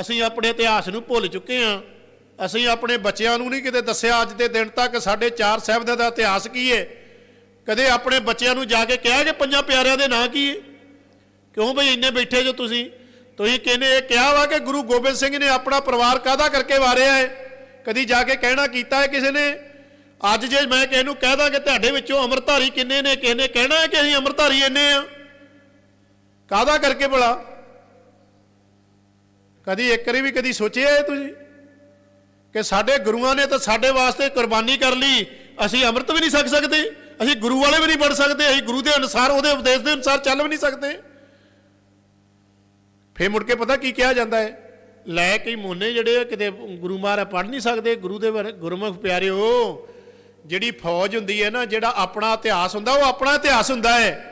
ਅਸੀਂ ਆਪਣੇ ਇਤਿਹਾਸ ਨੂੰ ਭੁੱਲ ਚੁੱਕੇ ਹਾਂ। ਅਸੀਂ ਆਪਣੇ ਬੱਚਿਆਂ ਨੂੰ ਨਹੀਂ ਕਿਤੇ ਦੱਸਿਆ, ਅੱਜ ਦੇ ਦਿਨ ਤੱਕ ਸਾਡੇ ਚਾਰ ਸਾਹਿਬਜ਼ਾਦਿਆਂ ਦਾ ਇਤਿਹਾਸ ਕੀ ਹੈ ਕਦੇ ਆਪਣੇ ਬੱਚਿਆਂ ਨੂੰ ਜਾ ਕੇ ਕਿਹਾ ਕਿ ਪੰਜਾਂ ਪਿਆਰਿਆਂ ਦੇ ਨਾਂ ਕੀ ਹੈ ਕਿਉਂ ਬਈ ਇੰਨੇ ਬੈਠੇ ਜੋ ਤੁਸੀਂ? ਤੁਸੀਂ ਕਹਿੰਦੇ ਇਹ ਕਿਹਾ ਵਾ ਕਿ ਗੁਰੂ ਗੋਬਿੰਦ ਸਿੰਘ ਨੇ ਆਪਣਾ ਪਰਿਵਾਰ ਕਾਹਦਾ ਕਰਕੇ ਵਾਰਿਆ ਹੈ ਕਦੀ ਜਾ ਕੇ ਕਹਿਣਾ ਕੀਤਾ ਹੈ ਕਿਸੇ ਨੇ? ਅੱਜ ਜੇ ਮੈਂ ਕਿਸੇ ਨੂੰ ਕਹਿਦਾ ਕਿ ਤੁਹਾਡੇ ਵਿੱਚੋਂ ਅੰਮ੍ਰਿਤਧਾਰੀ ਕਿੰਨੇ ਨੇ, ਕਿਸੇ ਨੇ ਕਹਿਣਾ ਹੈ ਕਿ ਅਸੀਂ ਅੰਮ੍ਰਿਤਧਾਰੀ ਇੰਨੇ ਆ? ਕਾਹਦਾ ਕਰਕੇ ਭਲਾ? ਕਦੀ ਇੱਕ ਵਾਰੀ ਵੀ ਕਦੀ ਸੋਚਿਆ ਹੈ ਤੁਸੀਂ? ਕਿ ਸਾਡੇ ਗੁਰੂਆਂ ਨੇ ਤਾਂ ਸਾਡੇ ਵਾਸਤੇ ਕੁਰਬਾਨੀ ਕਰ ਲਈ, ਅਸੀਂ ਅੰਮ੍ਰਿਤ ਵੀ ਨਹੀਂ ਛਕ ਸਕਦੇ, ਅਸੀਂ ਗੁਰੂ ਵਾਲੇ ਵੀ ਨਹੀਂ ਬਣ ਸਕਦੇ, ਅਸੀਂ ਗੁਰੂ ਦੇ ਅਨੁਸਾਰ, ਉਹਦੇ ਉਪਦੇਸ਼ ਦੇ ਅਨੁਸਾਰ ਚੱਲ ਵੀ ਨਹੀਂ ਸਕਦੇ। ਫੇਰ ਮੁੜ ਕੇ ਪਤਾ ਕੀ ਕਿਹਾ ਜਾਂਦਾ ਹੈ? ਲੈ ਕੇ ਮੋਨੇ ਜਿਹੜੇ ਆ, ਕਿਤੇ ਗੁਰੂ ਮਹਾਰਾਜ ਪੜ ਨਹੀਂ ਸਕਦੇ, ਗੁਰੂ ਦੇ ਬਾਰੇ- ਗੁਰਮੁਖ ਪਿਆਰਿਓ, ਜਿਹੜੀ ਫੌਜ ਹੁੰਦੀ ਹੈ ਨਾ, ਜਿਹੜਾ ਆਪਣਾ ਇਤਿਹਾਸ ਹੁੰਦਾ, ਉਹ ਆਪਣਾ ਇਤਿਹਾਸ ਹੁੰਦਾ ਹੈ।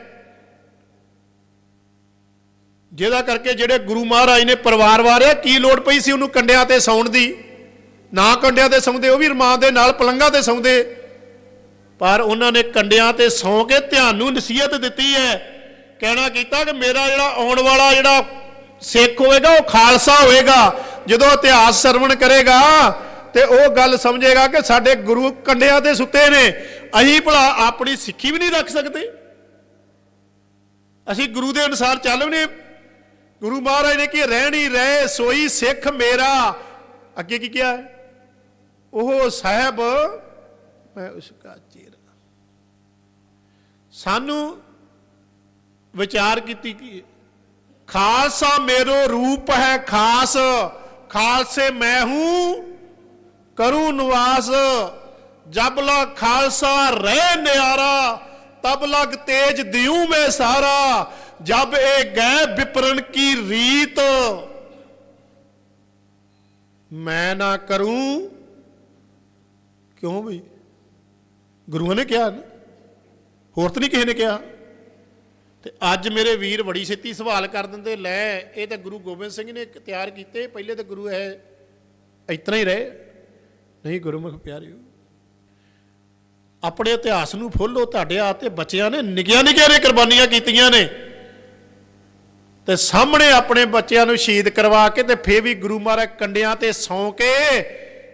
ਜਿਹਦਾ ਕਰਕੇ ਜਿਹੜੇ ਗੁਰੂ ਮਹਾਰਾਜ ਨੇ ਪਰਿਵਾਰ ਵਾਰਿਆ, ਕੀ ਲੋੜ ਪਈ ਸੀ ਉਹਨੂੰ ਕੰਡਿਆਂ ਤੇ ਸੌਣ ਦੀ? ਨਾ ਕੰਡਿਆਂ ਤੇ ਸੌਂਦੇ, ਉਹ ਵੀ ਰਮਾਨ ਦੇ ਨਾਲ ਪਲੰਘਾਂ ਤੇ ਸੌਂਦੇ। ਪਰ ਉਹਨਾਂ ਨੇ ਕੰਡਿਆਂ ਤੇ ਸੌਂ ਕੇ ਧਿਆਨ ਨੂੰ ਨਸੀਹਤ ਦਿੱਤੀ ਹੈ। ਕਹਿਣਾ ਕੀਤਾ ਕਿ ਮੇਰਾ ਜਿਹੜਾ ਆਉਣ ਵਾਲਾ ਜਿਹੜਾ ਸਿੱਖ ਹੋਏਗਾ ਉਹ ਖਾਲਸਾ ਹੋਏਗਾ ਜਦੋਂ ਇਤਿਹਾਸ ਸਰਵਣ ਕਰੇਗਾ, ਤੇ ਉਹ ਗੱਲ ਸਮਝੇਗਾ ਕਿ ਸਾਡੇ ਗੁਰੂ ਕੰਡਿਆਂ ਤੇ ਸੁੱਤੇ ਨੇ। ਅਸੀਂ ਭਲਾ ਆਪਣੀ ਸਿੱਖੀ ਵੀ ਨਹੀਂ ਰੱਖ ਸਕਦੇ। ਅਸੀਂ ਗੁਰੂ ਦੇ ਅਨੁਸਾਰ ਚੱਲ ਵੀ ਨਹੀਂ ਗੁਰੂ ਮਹਾਰਾਜ ਨੇ ਕੀ ਰਹਿਣੀ ਰਹਿ, ਸੋਈ ਸਿੱਖ ਮੇਰਾ। ਅੱਗੇ ਕੀ ਕਿਹਾ? ਉਹ ਸਾਹਿਬ, ਮੈਂ ਉਸ ਕਾ ਚੇਰਾ। ਸਾਨੂੰ ਵਿਚਾਰ ਕੀਤੀ ਕਿ ਖਾਲਸਾ ਮੇਰੋ ਰੂਪ ਹੈ ਖਾਸ, ਖਾਲਸੇ ਮੈਂ ਹੂੰ, ਕਰੂ ਨਿਵਾਸ। ਜਬ ਲਗ ਖਾਲਸਾ ਰਹਿ ਨਿਆਰਾ, ਤਬ ਲਗ ਤੇਜ ਦਿਉ ਮੈਂ ਸਾਰਾ। ਜਬ ਇਹ ਗਏ ਵਿਪਰਨ ਕੀ ਰੀਤ? ਮੈਂ ਨਾ ਕਰੂੰ। ਕਿਉਂ ਬਈ? ਗੁਰੂਆਂ ਨੇ ਕਿਹਾ ਹੋਰ ਤਾਂ ਨਹੀਂ ਕਿਸੇ ਨੇ ਕਿਹਾ। ਤੇ ਅੱਜ ਮੇਰੇ ਵੀਰ ਬੜੀ ਛੇਤੀ ਸਵਾਲ ਕਰ ਦਿੰਦੇ, ਲੈ, ਇਹ ਤਾਂ ਗੁਰੂ ਗੋਬਿੰਦ ਸਿੰਘ ਨੇ ਤਿਆਰ ਕੀਤੇ, ਪਹਿਲੇ ਤਾਂ ਗੁਰੂ ਹੈ ਇਤਨਾ ਹੀ ਰਹੇ। ਨਹੀਂ ਗੁਰਮੁਖ ਪਿਆਰਿਓ, ਆਪਣੇ ਇਤਿਹਾਸ ਨੂੰ ਫੋਲੋ, ਤੁਹਾਡੇ ਆ ਤੇ ਬੱਚਿਆਂ ਨੇ ਨਿੱਕੀਆਂ ਨਿੱਕੀਆਂ ਨੇ ਕੁਰਬਾਨੀਆਂ ਕੀਤੀਆਂ ਨੇ। ਤੇ ਸਾਹਮਣੇ ਆਪਣੇ ਬੱਚਿਆਂ ਨੂੰ ਸ਼ਹੀਦ ਕਰਵਾ ਕੇ ਤੇ ਫੇਰ ਵੀ ਗੁਰੂ ਮਹਾਰਾਜ ਕੰਡਿਆਂ ਤੇ ਸੌਂ ਕੇ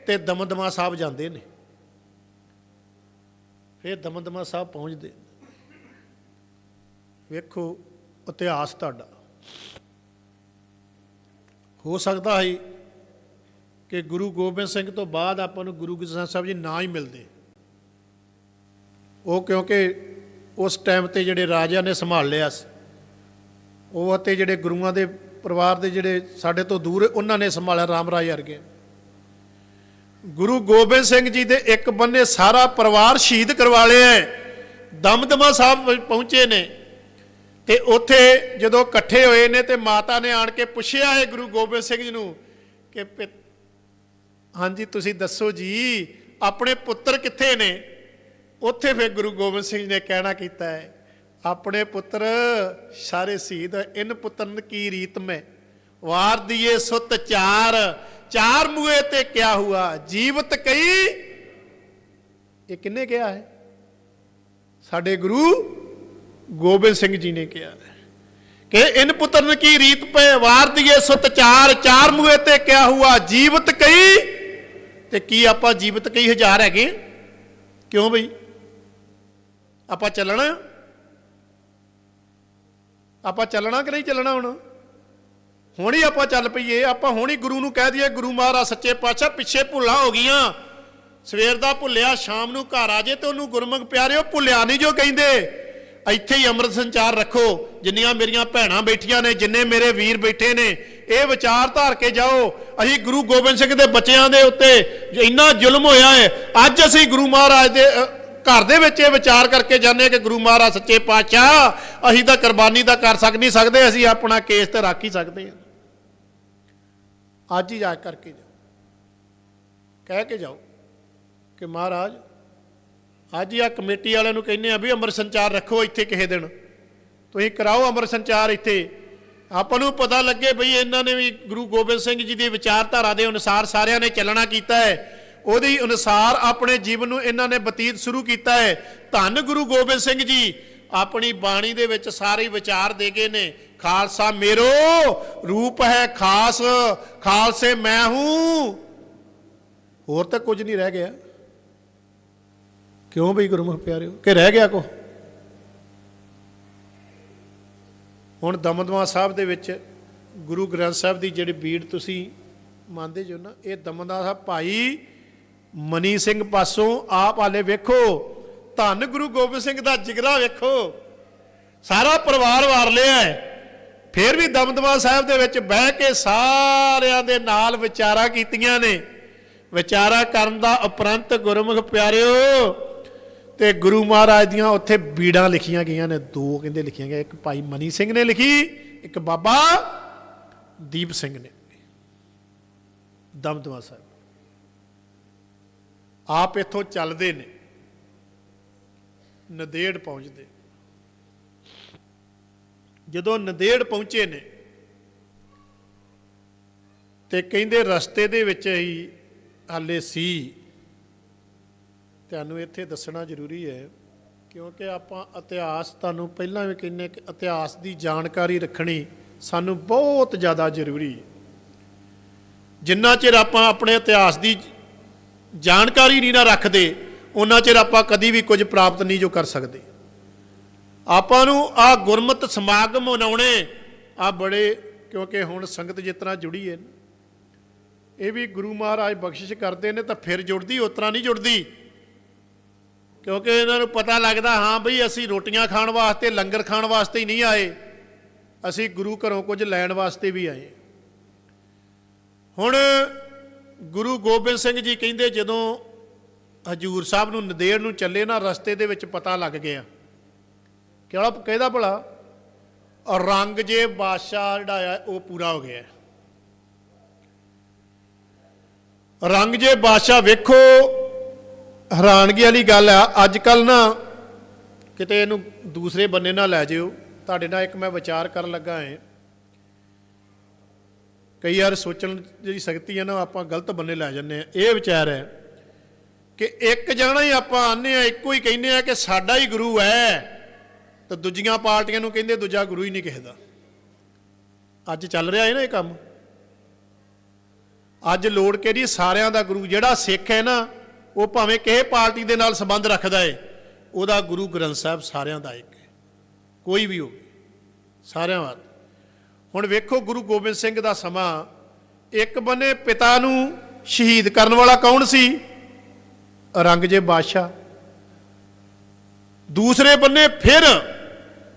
ਤੇ ਦਮਦਮਾ ਸਾਹਿਬ ਜਾਂਦੇ ਨੇ। ਫੇਰ ਦਮਦਮਾ ਸਾਹਿਬ ਪਹੁੰਚਦੇ ਵੇਖੋ ਇਤਿਹਾਸ ਤੁਹਾਡਾ। ਹੋ ਸਕਦਾ ਹੈ ਕਿ ਗੁਰੂ ਗੋਬਿੰਦ ਸਿੰਘ ਤੋਂ ਬਾਅਦ ਆਪਾਂ ਨੂੰ ਗੁਰੂ ਗ੍ਰੰਥ ਸਾਹਿਬ ਜੀ ਨਾ ਹੀ ਮਿਲਦੇ। ਉਹ ਕਿਉਂਕਿ ਉਸ ਟਾਈਮ ਤੇ ਜਿਹੜੇ ਰਾਜਿਆਂ ਨੇ ਸੰਭਾਲ ਲਿਆ ਸੀ। ਉਹ ਅਤੇ ਜਿਹੜੇ ਗੁਰੂਆਂ ਦੇ ਪਰਿਵਾਰ ਦੇ ਜਿਹੜੇ ਸਾਡੇ ਤੋਂ ਦੂਰ ਉਹਨਾਂ ਨੇ ਸੰਭਾਲਿਆ ਰਾਮ ਰਾਏ ਵਰਗੇ। ਗੁਰੂ ਗੋਬਿੰਦ ਸਿੰਘ ਜੀ ਦੇ ਇੱਕ ਬੰਨੇ ਸਾਰਾ ਪਰਿਵਾਰ ਸ਼ਹੀਦ ਕਰਵਾ ਲਿਆ ਦਮਦਮਾ ਸਾਹਿਬ ਪਹੁੰਚੇ ਨੇ ਤੇ ਉੱਥੇ ਜਦੋਂ ਇਕੱਠੇ ਹੋਏ ਨੇ ਤੇ ਮਾਤਾ ਨੇ ਆਣ ਕੇ ਪੁੱਛਿਆ ਹੈ ਗੁਰੂ ਗੋਬਿੰਦ ਸਿੰਘ ਜੀ ਨੂੰ ਕਿ ਪਿ- ਹਾਂਜੀ, ਤੁਸੀਂ ਦੱਸੋ ਜੀ, ਆਪਣੇ ਪੁੱਤਰ ਕਿੱਥੇ ਨੇ? ਉੱਥੇ ਫਿਰ ਗੁਰੂ ਗੋਬਿੰਦ ਸਿੰਘ ਜੀ ਨੇ ਕਹਿਣਾ ਕੀਤਾ ਹੈ ਆਪਣੇ ਪੁੱਤਰ, ਸਾਰੇ ਸ਼ਹੀਦ ਇਨ ਪੁੱਤਰਨ ਕੀ ਰੀਤ ਮੈਂ? ਵਾਰ ਦੀਏ ਸੁਤ ਚਾਰ ਚਾਰ ਮੂਏ ਤੇ ਕਿਆ ਹੁਆ? ਜੀਵਤ ਕਈ ਇਹ ਕਿੰਨੇ ਕਿਹਾ ਹੈ? ਸਾਡੇ ਗੁਰੂ ਗੋਬਿੰਦ ਸਿੰਘ ਜੀ ਨੇ ਕਿਹਾ ਕਿ ਇਨ ਪੁੱਤਰਨ ਕੀ ਰੀਤ ਪੈ ਵਾਰ ਦੀਏ ਸੁਤ ਚਾਰ ਚਾਰ ਮੂਏ ਤੇ ਕਿਆ ਹੁਆ? ਜੀਵਤ ਕਈ ਤੇ ਕੀ ਆਪਾਂ ਜੀਵਤ ਕਈ ਹਜ਼ਾਰ ਹੈਗੇ ਕਿਉਂ ਬਈ? ਆਪਾਂ ਚੱਲਣਾ। ਆਪਾਂ ਚੱਲਣਾ ਕਿ ਨਹੀਂ ਚੱਲਣਾ ਹੁਣ? ਹੁਣ ਹੀ ਆਪਾਂ ਚੱਲ ਪਈਏ, ਆਪਾਂ ਹੁਣ ਹੀ ਗੁਰੂ ਨੂੰ ਕਹਿ ਦਈਏ, ਗੁਰੂ ਮਹਾਰਾਜ ਸੱਚੇ ਪਾਤਸ਼ਾਹ ਪਿੱਛੇ ਭੁੱਲਾਂ ਹੋ ਗਈਆਂ। ਸਵੇਰ ਦਾ ਭੁੱਲਿਆ, ਸ਼ਾਮ ਨੂੰ ਘਰ ਆ ਜੇ ਤੇ ਉਹਨੂੰ ਗੁਰਮੁਖ ਪਿਆਰਿਓ, ਭੁੱਲਿਆ ਨਹੀਂ ਜੋ ਕਹਿੰਦੇ। ਇੱਥੇ ਹੀ ਅੰਮ੍ਰਿਤ ਸੰਚਾਰ ਰੱਖੋ, ਜਿੰਨੀਆਂ ਮੇਰੀਆਂ ਭੈਣਾਂ ਬੈਠੀਆਂ ਨੇ, ਜਿੰਨੇ ਮੇਰੇ ਵੀਰ ਬੈਠੇ ਨੇ, ਇਹ ਵਿਚਾਰ ਧਾਰ ਕੇ ਜਾਓ। ਅਸੀਂ ਗੁਰੂ ਗੋਬਿੰਦ ਸਿੰਘ ਦੇ ਬੱਚਿਆਂ ਦੇ ਉੱਤੇ ਇੰਨਾ ਜ਼ੁਲਮ ਹੋਇਆ ਹੈ, ਅੱਜ ਅਸੀਂ ਗੁਰੂ ਮਹਾਰਾਜ ਦੇ ਘਰ ਦੇ ਵਿੱਚ ਇਹ ਵਿਚਾਰ ਕਰਕੇ ਜਾਂਦੇ ਹਾਂ ਕਿ ਗੁਰੂ ਮਹਾਰਾਜ ਸੱਚੇ ਪਾਤਸ਼ਾਹ, ਅਸੀਂ ਤਾਂ ਕੁਰਬਾਨੀ ਦਾ ਕਰ ਸਕ ਨਹੀਂ ਸਕਦੇ, ਅਸੀਂ ਆਪਣਾ ਕੇਸ ਤੇ ਰੱਖ ਹੀ ਸਕਦੇ ਹਾਂ। ਅੱਜ ਹੀ ਜਾ ਕਰਕੇ ਜਾਓ। ਕਹਿ ਕੇ ਜਾਓ ਕਿ ਮਹਾਰਾਜ, ਅੱਜ ਹੀ ਆ ਕਮੇਟੀ ਵਾਲਿਆਂ ਨੂੰ ਕਹਿੰਦੇ ਆ ਵੀ ਅੰਮ੍ਰਿਤ ਸੰਚਾਰ ਰੱਖੋ ਇੱਥੇ ਕਿਸੇ ਦਿਨ। ਤੁਸੀਂ ਕਰਾਓ ਅੰਮ੍ਰਿਤ ਸੰਚਾਰ ਇੱਥੇ। ਆਪਾਂ ਨੂੰ ਪਤਾ ਲੱਗੇ ਬਈ ਇਹਨਾਂ ਨੇ ਵੀ ਗੁਰੂ ਗੋਬਿੰਦ ਸਿੰਘ ਜੀ ਦੀ ਵਿਚਾਰਧਾਰਾ ਦੇ ਅਨੁਸਾਰ ਸਾਰਿਆਂ ਨੇ ਚੱਲਣਾ ਕੀਤਾ ਹੈ। ਉਹਦੇ ਅਨੁਸਾਰ ਆਪਣੇ ਜੀਵਨ ਨੂੰ ਇਹਨਾਂ ਨੇ ਬਤੀਤ ਸ਼ੁਰੂ ਕੀਤਾ ਹੈ। ਧੰਨ ਗੁਰੂ ਗੋਬਿੰਦ ਸਿੰਘ ਜੀ, ਆਪਣੀ ਬਾਣੀ ਦੇ ਵਿੱਚ ਸਾਰੇ ਵਿਚਾਰ ਦੇ ਗਏ ਨੇ। ਖਾਲਸਾ ਮੇਰੋ, ਰੂਪ ਹੈ ਖਾਸ, ਖਾਲਸੇ ਮੈਂ ਹੂੰ। ਹੋਰ ਤਾਂ ਕੁਝ ਨਹੀਂ ਰਹਿ ਗਿਆ। ਕਿਉਂ ਬਈ ਗੁਰੂ ਗੁਰਮੁਖ ਪਿਆਰਿਓ? ਕਿ ਰਹਿ ਗਿਆ ਕੋ? ਹੁਣ ਦਮਦਮਾ ਸਾਹਿਬ ਦੇ ਵਿੱਚ ਗੁਰੂ ਗ੍ਰੰਥ ਸਾਹਿਬ ਦੀ ਜਿਹੜੀ ਬੀੜ ਤੁਸੀਂ ਮੰਨਦੇ ਜੋ ਨਾ, ਇਹ ਦਮਦਮਾ ਸਾਹਿਬ ਭਾਈ ਮਨੀ ਸਿੰਘ ਪਾਸੋਂ ਆਪ ਆਲੇ ਵੇਖੋ, ਧੰਨ ਗੁਰੂ ਗੋਬਿੰਦ ਸਿੰਘ ਦਾ ਜਿਗਰਾ ਵੇਖੋ। ਸਾਰਾ ਪਰਿਵਾਰ ਵਾਰ ਲਿਆ ਫਿਰ ਵੀ ਦਮਦਮਾ ਸਾਹਿਬ ਦੇ ਵਿੱਚ ਬਹਿ ਕੇ ਸਾਰਿਆਂ ਦੇ ਨਾਲ ਵਿਚਾਰਾਂ ਕੀਤੀਆਂ ਨੇ। ਵਿਚਾਰਾ ਕਰਨ ਦਾ ਉਪਰੰਤ ਗੁਰਮੁਖ ਪਿਆਰਿਓ, ਤੇ ਗੁਰੂ ਮਹਾਰਾਜ ਦੀਆਂ ਉੱਥੇ ਬੀੜਾਂ ਲਿਖੀਆਂ ਗਈਆਂ ਨੇ। ਦੋ ਕਹਿੰਦੇ ਲਿਖੀਆਂ ਗਈਆਂ, ਇੱਕ ਭਾਈ ਮਨੀ ਸਿੰਘ ਨੇ ਲਿਖੀ, ਇੱਕ ਬਾਬਾ ਦੀਪ ਸਿੰਘ ਨੇ ਦਮਦਮਾ ਸਾਹਿਬ। ਆਪ ਇੱਥੋਂ ਚੱਲਦੇ ਨੇ। ਨਦੇੜ ਪਹੁੰਚਦੇ। ਜਦੋਂ ਨਦੇੜ ਪਹੁੰਚੇ ਨੇ ਤੇ ਕਹਿੰਦੇ ਰਸਤੇ ਦੇ ਵਿੱਚ ਹੀ ਹਾਲੇ ਸੀ। ਤੁਹਾਨੂੰ ਇੱਥੇ ਦੱਸਣਾ ਜ਼ਰੂਰੀ ਹੈ, ਕਿਉਂਕਿ ਆਪਾਂ ਇਤਿਹਾਸ ਤੁਹਾਨੂੰ ਪਹਿਲਾਂ ਵੀ ਕਹਿੰਨੇ ਕਿ ਇਤਿਹਾਸ ਦੀ ਜਾਣਕਾਰੀ ਰੱਖਣੀ ਸਾਨੂੰ ਬਹੁਤ ਜ਼ਿਆਦਾ ਜ਼ਰੂਰੀ ਹੈ। ਜਿੰਨਾ ਚਿਰ ਆਪਾਂ ਆਪਣੇ ਇਤਿਹਾਸ ਦੀ ਜਾਣਕਾਰੀ ਨਹੀਂ ਨਾ ਰੱਖਦੇ, ਉਹਨਾਂ ਚਿਰ ਆਪਾਂ ਕਦੀ ਵੀ ਕੁਝ ਪ੍ਰਾਪਤ ਨਹੀਂ ਜੋ ਕਰ ਸਕਦੇ। ਆਪਾਂ ਨੂੰ ਆ ਗੁਰਮਤ ਸਮਾਗਮ ਮਨਾਉਣੇ ਆ ਬੜੇ, ਕਿਉਂਕਿ ਹੁਣ ਸੰਗਤ ਜਿਸ ਤਰ੍ਹਾਂ ਜੁੜੀ ਹੈ ਇਹ ਵੀ ਗੁਰੂ ਮਹਾਰਾਜ ਬਖਸ਼ਿਸ਼ ਕਰਦੇ ਨੇ ਤਾਂ ਫਿਰ ਜੁੜਦੀ, ਉਸ ਤਰ੍ਹਾਂ ਨਹੀਂ ਜੁੜਦੀ। ਕਿਉਂਕਿ ਇਹਨਾਂ ਨੂੰ ਪਤਾ ਲੱਗਦਾ, ਹਾਂ ਬਈ ਅਸੀਂ ਰੋਟੀਆਂ ਖਾਣ ਵਾਸਤੇ, ਲੰਗਰ ਖਾਣ ਵਾਸਤੇ ਹੀ ਨਹੀਂ ਆਏ, ਅਸੀਂ ਗੁਰੂ ਘਰੋਂ ਕੁਝ ਲੈਣ ਵਾਸਤੇ ਵੀ ਆਏ। ਹੁਣ ਗੁਰੂ ਗੋਬਿੰਦ ਸਿੰਘ ਜੀ ਕਹਿੰਦੇ, ਜਦੋਂ ਹਜੂਰ ਸਾਹਿਬ ਨੂੰ ਨਦੇੜ ਨੂੰ ਚੱਲੇ ਨਾ, ਰਸਤੇ ਦੇ ਵਿੱਚ ਪਤਾ ਲੱਗ ਗਿਆ। ਕਿਹੜਾ ਕਹਿੰਦਾ ਭਲਾ? ਰੰਗ ਜੇ ਬਾਦਸ਼ਾਹ ਜਿਹੜਾ ਆ, ਉਹ ਪੂਰਾ ਹੋ ਗਿਆ। ਰੰਗ ਜੇ ਬਾਦਸ਼ਾਹ ਵੇਖੋ, ਹੈਰਾਨਗੀ ਵਾਲੀ ਗੱਲ ਆ ਅੱਜ ਕੱਲ ਨਾ ਕਿਤੇ ਇਹਨੂੰ ਦੂਸਰੇ ਬੰਨੇ ਨਾਲ ਲੈ ਜਿਓ। ਤੁਹਾਡੇ ਨਾਲ ਇੱਕ ਮੈਂ ਵਿਚਾਰ ਕਰਨ ਲੱਗਾ ਹਾਂ। ਕਈ ਵਾਰ ਸੋਚਣ ਜਿਹੜੀ ਸ਼ਕਤੀ ਹੈ ਨਾ, ਆਪਾਂ ਗਲਤ ਬੰਨੇ ਲੈ ਜਾਂਦੇ ਆ ਇਹ ਵਿਚਾਰ ਹੈ ਕਿ ਇੱਕ ਜਾਣਾ ਹੀ ਆਪਾਂ ਆਨੇ ਆ ਇੱਕੋ ਹੀ ਕਹਿੰਦੇ ਆ ਕਿ ਸਾਡਾ ਹੀ ਗੁਰੂ ਹੈ। ਤਾਂ ਦੂਜੀਆਂ ਪਾਰਟੀਆਂ ਨੂੰ ਕਹਿੰਦੇ ਦੂਜਾ ਗੁਰੂ ਹੀ ਨਹੀਂ ਕਿਸੇ ਦਾ ਅੱਜ ਚੱਲ ਰਿਹਾ ਹੈ ਨਾ ਇਹ ਕੰਮ। ਅੱਜ ਲੋੜ ਕੇ ਕਿਹੜੀ ਸਾਰਿਆਂ ਦਾ ਗੁਰੂ ਜਿਹੜਾ ਸਿੱਖ ਹੈ ਨਾ, ਉਹ ਭਾਵੇਂ ਕਿਸੇ ਪਾਰਟੀ ਦੇ ਨਾਲ ਸੰਬੰਧ ਰੱਖਦਾ ਏ, ਉਹਦਾ ਗੁਰੂ ਗ੍ਰੰਥ ਸਾਹਿਬ ਸਾਰਿਆਂ ਦਾ ਇੱਕ ਹੈ। ਕੋਈ ਵੀ ਹੋਵੇ, ਸਾਰਿਆਂ ਦਾ ਹੁਣ ਵੇਖੋ ਗੁਰੂ ਗੋਬਿੰਦ ਸਿੰਘ ਦਾ ਸਮਾਂ। ਇੱਕ ਬੰਨੇ ਪਿਤਾ ਨੂੰ ਸ਼ਹੀਦ ਕਰਨ ਵਾਲਾ ਕੌਣ ਸੀ? ਔਰੰਗਜ਼ੇਬ ਬਾਦਸ਼ਾਹ। ਦੂਸਰੇ ਬੰਨੇ ਫਿਰ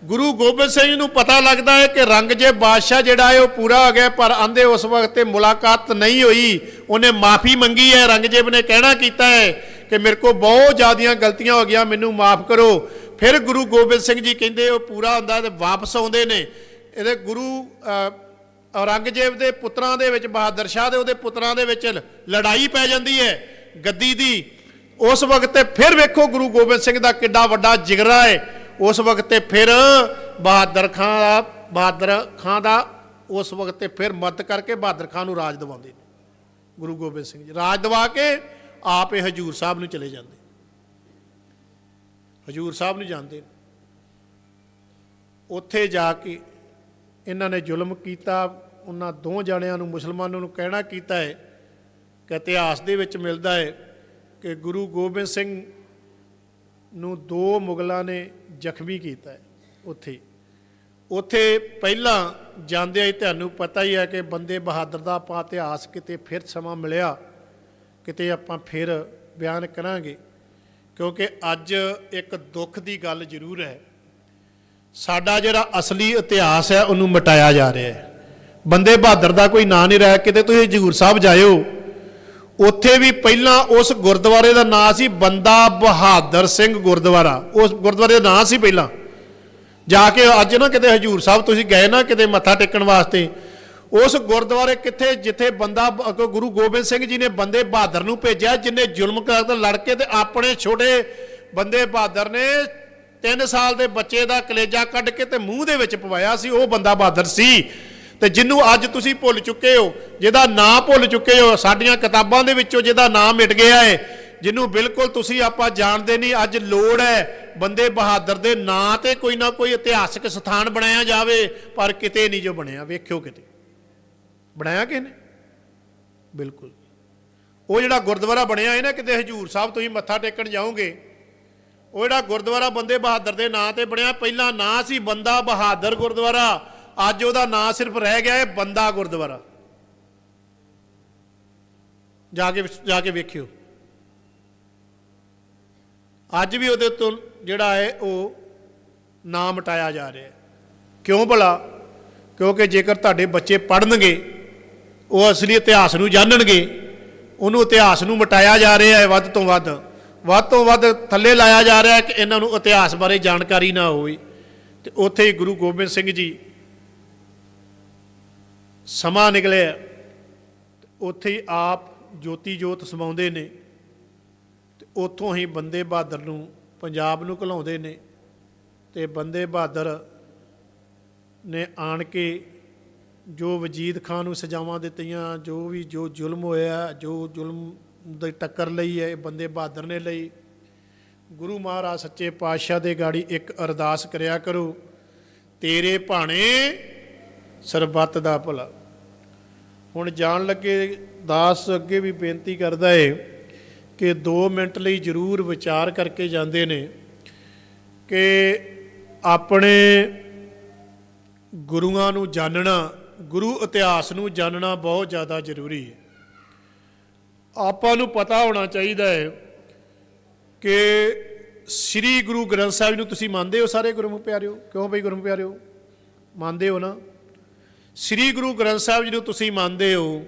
ਗੁਰੂ ਗੋਬਿੰਦ ਸਿੰਘ ਨੂੰ ਪਤਾ ਲੱਗਦਾ ਹੈ ਕਿ ਰੰਗਜੇ ਬਾਦਸ਼ਾਹ ਜਿਹੜਾ ਹੈ ਉਹ ਪੂਰਾ ਹੋ ਗਿਆ, ਪਰ ਆਂਦੇ ਉਸ ਵਕਤ ਤੇ ਮੁਲਾਕਾਤ ਨਹੀਂ ਹੋਈ। ਉਹਨੇ ਮਾਫੀ ਮੰਗੀ ਹੈ। ਰੰਗਜੇਬ ਨੇ ਕਹਿਣਾ ਕੀਤਾ ਹੈ ਕਿ ਮੇਰੇ ਕੋ ਬਹੁਤ ਜ਼ਿਆਦੀਆਂ ਗਲਤੀਆਂ ਹੋ ਗਈਆਂ, ਮੈਨੂੰ ਮਾਫ ਕਰੋ। ਫਿਰ ਗੁਰੂ ਗੋਬਿੰਦ ਸਿੰਘ ਜੀ ਕਹਿੰਦੇ ਉਹ ਪੂਰਾ ਹੁੰਦਾ ਤੇ ਵਾਪਸ ਆਉਂਦੇ ਨੇ। ਇਹਦੇ ਗੁਰੂ ਔਰੰਗਜ਼ੇਬ ਦੇ ਪੁੱਤਰਾਂ ਦੇ ਵਿੱਚ, ਬਹਾਦਰ ਸ਼ਾਹ ਦੇ ਉਹਦੇ ਪੁੱਤਰਾਂ ਦੇ ਵਿੱਚ ਲੜਾਈ ਪੈ ਜਾਂਦੀ ਹੈ, ਗੱਦੀ ਦੀ। ਉਸ ਵਕਤ ਤੇ ਫਿਰ ਵੇਖੋ ਗੁਰੂ ਗੋਬਿੰਦ ਸਿੰਘ ਦਾ ਕਿੱਡਾ ਵੱਡਾ ਜਿਗਰਾ ਹੈ। ਉਸ ਵਕਤ ਤੇ ਫਿਰ ਬਹਾਦਰ ਖਾਨ ਦਾ, ਬਹਾਦਰ ਖਾਨ ਦਾ ਉਸ ਵਕਤ ਤੇ ਫਿਰ ਮਦਦ ਕਰਕੇ ਬਹਾਦਰ ਖਾਨ ਨੂੰ ਰਾਜ ਦਿਵਾਉਂਦੇ ਨੇ, ਗੁਰੂ ਗੋਬਿੰਦ ਸਿੰਘ ਜੀ। ਰਾਜ ਦਿਵਾ ਕੇ ਆਪ ਇਹ ਹਜੂਰ ਸਾਹਿਬ ਨੂੰ ਚਲੇ ਜਾਂਦੇ ਹਜੂਰ ਸਾਹਿਬ ਨੂੰ ਜਾਂਦੇ ਉੱਥੇ ਜਾ ਕੇ ਇਹਨਾਂ ਨੇ ਜ਼ੁਲਮ ਕੀਤਾ, ਉਹਨਾਂ ਦੋ ਜਣਿਆਂ ਨੂੰ, ਮੁਸਲਮਾਨਾਂ ਨੂੰ ਕਹਿਣਾ ਕੀਤਾ ਹੈ ਕਿ ਇਤਿਹਾਸ ਦੇ ਵਿੱਚ ਮਿਲਦਾ ਹੈ ਕਿ ਗੁਰੂ ਗੋਬਿੰਦ ਸਿੰਘ ਨੂੰ ਦੋ ਮੁਗਲਾਂ ਨੇ ਜ਼ਖਮੀ ਕੀਤਾ ਹੈ ਉੱਥੇ। ਉੱਥੇ ਪਹਿਲਾਂ ਜਾਂਦੇ ਹੀ ਤੁਹਾਨੂੰ ਪਤਾ ਹੀ ਹੈ ਕਿ ਬੰਦੇ ਬਹਾਦਰ ਦਾ ਆਪਾਂ ਇਤਿਹਾਸ ਕਿਤੇ ਫਿਰ ਸਮਾਂ ਮਿਲਿਆ, ਕਿਤੇ ਆਪਾਂ ਫਿਰ ਬਿਆਨ ਕਰਾਂਗੇ, ਕਿਉਂਕਿ ਅੱਜ ਇੱਕ ਦੁੱਖ ਦੀ ਗੱਲ ਜ਼ਰੂਰ ਹੈ। ਸਾਡਾ ਜਿਹੜਾ ਅਸਲੀ ਇਤਿਹਾਸ ਹੈ, ਉਹਨੂੰ ਮਿਟਾਇਆ ਜਾ ਰਿਹਾ ਹੈ। ਬੰਦੇ ਬਹਾਦਰ ਦਾ ਕੋਈ ਨਾਂ ਨਹੀਂ ਰਿਹਾ, ਕਿਤੇ ਤੁਸੀਂ ਹਜੂਰ ਸਾਹਿਬ ਜਾਇਓ। ਉੱਥੇ ਵੀ ਪਹਿਲਾਂ ਉਸ ਗੁਰਦੁਆਰੇ ਦਾ ਨਾਂ ਸੀ ਬੰਦਾ ਬਹਾਦਰ ਸਿੰਘ ਗੁਰਦੁਆਰਾ। ਉਸ ਗੁਰਦੁਆਰੇ ਦਾ ਨਾਂ ਸੀ ਪਹਿਲਾਂ। ਜਾ ਕੇ ਅੱਜ ਨਾ ਕਿਤੇ ਹਜੂਰ ਸਾਹਿਬ ਤੁਸੀਂ ਗਏ ਨਾ, ਕਿਤੇ ਮੱਥਾ ਟੇਕਣ ਵਾਸਤੇ। ਉਸ ਗੁਰਦੁਆਰੇ ਕਿੱਥੇ, ਜਿੱਥੇ ਬੰਦਾ ਗੁਰੂ ਗੋਬਿੰਦ ਸਿੰਘ ਜੀ ਨੇ ਬੰਦੇ ਬਹਾਦਰ ਨੂੰ ਭੇਜਿਆ, ਜਿਨੇ ਜ਼ੁਲਮ ਕਰਦਾ ਲੜ ਕੇ ਤੇ ਆਪਣੇ ਛੋਟੇ ਬੰਦੇ ਬਹਾਦਰ ਨੇ 3 ਸਾਲ ਦੇ ਬੱਚੇ ਦਾ ਕਲੇਜਾ ਕੱਢ ਕੇ ਤੇ ਮੂੰਹ ਦੇ ਵਿੱਚ ਪਵਾਇਆ ਸੀ, ਉਹ ਬੰਦਾ ਬਹਾਦਰ ਸੀ। ਤੇ ਜਿਹਨੂੰ ਅੱਜ ਤੁਸੀਂ ਭੁੱਲ ਚੁੱਕੇ ਹੋ, ਜਿਹਦਾ ਨਾਂ ਭੁੱਲ ਚੁੱਕੇ ਹੋ, ਸਾਡੀਆਂ ਕਿਤਾਬਾਂ ਦੇ ਵਿੱਚੋਂ ਜਿਹਦਾ ਨਾਂ ਮਿਟ ਗਿਆ ਹੈ ਜਿਹਨੂੰ ਬਿਲਕੁਲ ਤੁਸੀਂ ਆਪਾਂ ਜਾਣਦੇ ਨਹੀਂ, ਅੱਜ ਲੋੜ ਹੈ ਬੰਦੇ ਬਹਾਦਰ ਦੇ ਨਾਂ ਤੇ ਕੋਈ ਨਾ ਕੋਈ ਇਤਿਹਾਸਕ ਸਥਾਨ ਬਣਾਇਆ ਜਾਵੇ, ਪਰ ਕਿਤੇ ਨਹੀਂ ਜੋ ਬਣਿਆ, ਵੇਖਿਓ ਕਿਤੇ। ਬਣਾਇਆ ਕਿਨੇ ਬਿਲਕੁਲ। ਉਹ ਜਿਹੜਾ ਗੁਰਦੁਆਰਾ ਬਣਿਆ ਹੈ ਨਾ, ਕਿਤੇ ਹਜੂਰ ਸਾਹਿਬ ਤੁਸੀਂ ਮੱਥਾ ਟੇਕਣ ਜਾਓਗੇ ਉਹ ਜਿਹੜਾ ਗੁਰਦੁਆਰਾ ਬੰਦੇ ਬਹਾਦਰ ਦੇ ਨਾਂ ਤੇ ਬਣਿਆ, ਪਹਿਲਾਂ ਨਾਂ ਸੀ ਬੰਦਾ ਬਹਾਦਰ ਗੁਰਦੁਆਰਾ, ਅੱਜ ਉਹਦਾ ਨਾਂ ਸਿਰਫ ਰਹਿ ਗਿਆ ਹੈ ਬੰਦਾ ਗੁਰਦੁਆਰਾ। ਜਾ ਕੇ ਜਾ ਕੇ ਵੇਖਿਓ। ਅੱਜ ਵੀ ਉਹਦੇ ਤੋਂ ਜਿਹੜਾ ਹੈ ਉਹ ਨਾਮ ਮਟਾਇਆ ਜਾ ਰਿਹਾ ਹੈ। ਕਿਉਂ ਭਲਾ? ਕਿਉਂਕਿ ਜੇਕਰ ਤੁਹਾਡੇ ਬੱਚੇ ਪੜ੍ਹਨਗੇ, ਉਹ ਅਸਲੀ ਇਤਿਹਾਸ ਨੂੰ ਜਾਣਨਗੇ, ਉਹਨੂੰ ਇਤਿਹਾਸ ਨੂੰ ਮਟਾਇਆ ਜਾ ਰਿਹਾ ਹੈ ਵੱਧ ਤੋਂ ਵੱਧ। ਵੱਧ ਤੋਂ ਵੱਧ ਥੱਲੇ ਲਾਇਆ ਜਾ ਰਿਹਾ ਕਿ ਇਹਨਾਂ ਨੂੰ ਇਤਿਹਾਸ ਬਾਰੇ ਜਾਣਕਾਰੀ ਨਾ ਹੋਵੇ। ਤੇ ਉੱਥੇ ਹੀ ਗੁਰੂ ਗੋਬਿੰਦ ਸਿੰਘ ਜੀ ਸਮਾਂ ਨਿਕਲਿਆ ਉੱਥੇ ਹੀ ਆਪ ਜੋਤੀ ਜੋਤ ਸਮਾਉਂਦੇ ਨੇ। ਤੇ ਉੱਥੋਂ ਹੀ ਬੰਦੇ ਬਹਾਦਰ ਨੂੰ, ਪੰਜਾਬ ਨੂੰ ਘਲਾਉਂਦੇ ਨੇ। ਤੇ ਬੰਦੇ ਬਹਾਦਰ ਨੇ ਆਣ ਕੇ ਜੋ ਵਜੀਦ ਖਾਨ ਨੂੰ ਸਜ਼ਾਵਾਂ ਦਿੱਤੀਆਂ, ਜੋ ਵੀ ਜੋ ਜ਼ੁਲਮ ਹੋਇਆ, ਜੋ ਜ਼ੁਲਮ ਦੀ ਟੱਕਰ ਲਈ ਹੈ ਬੰਦੇ ਬਹਾਦਰ ਨੇ ਲਈ। ਗੁਰੂ ਮਹਾਰਾਜ ਸੱਚੇ ਪਾਤਸ਼ਾਹ ਦੇ ਗਾੜੀ ਇੱਕ ਅਰਦਾਸ ਕਰਿਆ ਕਰੋ, ਤੇਰੇ ਭਾਣੇ ਸਰਬੱਤ ਦਾ ਭਲਾ। ਹੁਣ ਜਾਣ ਲੱਗੇ ਦਾਸ ਅੱਗੇ ਵੀ ਬੇਨਤੀ ਕਰਦਾ ਏ ਕਿ 2 ਮਿੰਟ ਲਈ ਜ਼ਰੂਰ ਵਿਚਾਰ ਕਰਕੇ ਜਾਂਦੇ ਨੇ ਕਿ ਆਪਣੇ ਗੁਰੂਆਂ ਨੂੰ ਜਾਣਨਾ ਗੁਰੂ ਇਤਿਹਾਸ ਨੂੰ ਜਾਣਨਾ ਬਹੁਤ ਜ਼ਿਆਦਾ ਜ਼ਰੂਰੀ ਹੈ। ਆਪਾਂ ਨੂੰ ਪਤਾ ਹੋਣਾ ਚਾਹੀਦਾ ਹੈ ਕਿ ਸ੍ਰੀ ਗੁਰੂ ਗ੍ਰੰਥ ਸਾਹਿਬ ਨੂੰ ਤੁਸੀਂ ਮੰਨਦੇ ਹੋ ਸਾਰੇ ਗੁਰਮੁਖ ਪਿਆਰਿਓ? ਕਿਉਂ ਬਈ ਗੁਰਮੁਖ ਪਿਆਰਿਓ? ਮੰਨਦੇ ਹੋ ਨਾ? ਸ੍ਰੀ ਗੁਰੂ ਗ੍ਰੰਥ ਸਾਹਿਬ ਜੀ ਨੂੰ ਤੁਸੀਂ ਮੰਨਦੇ ਹੋ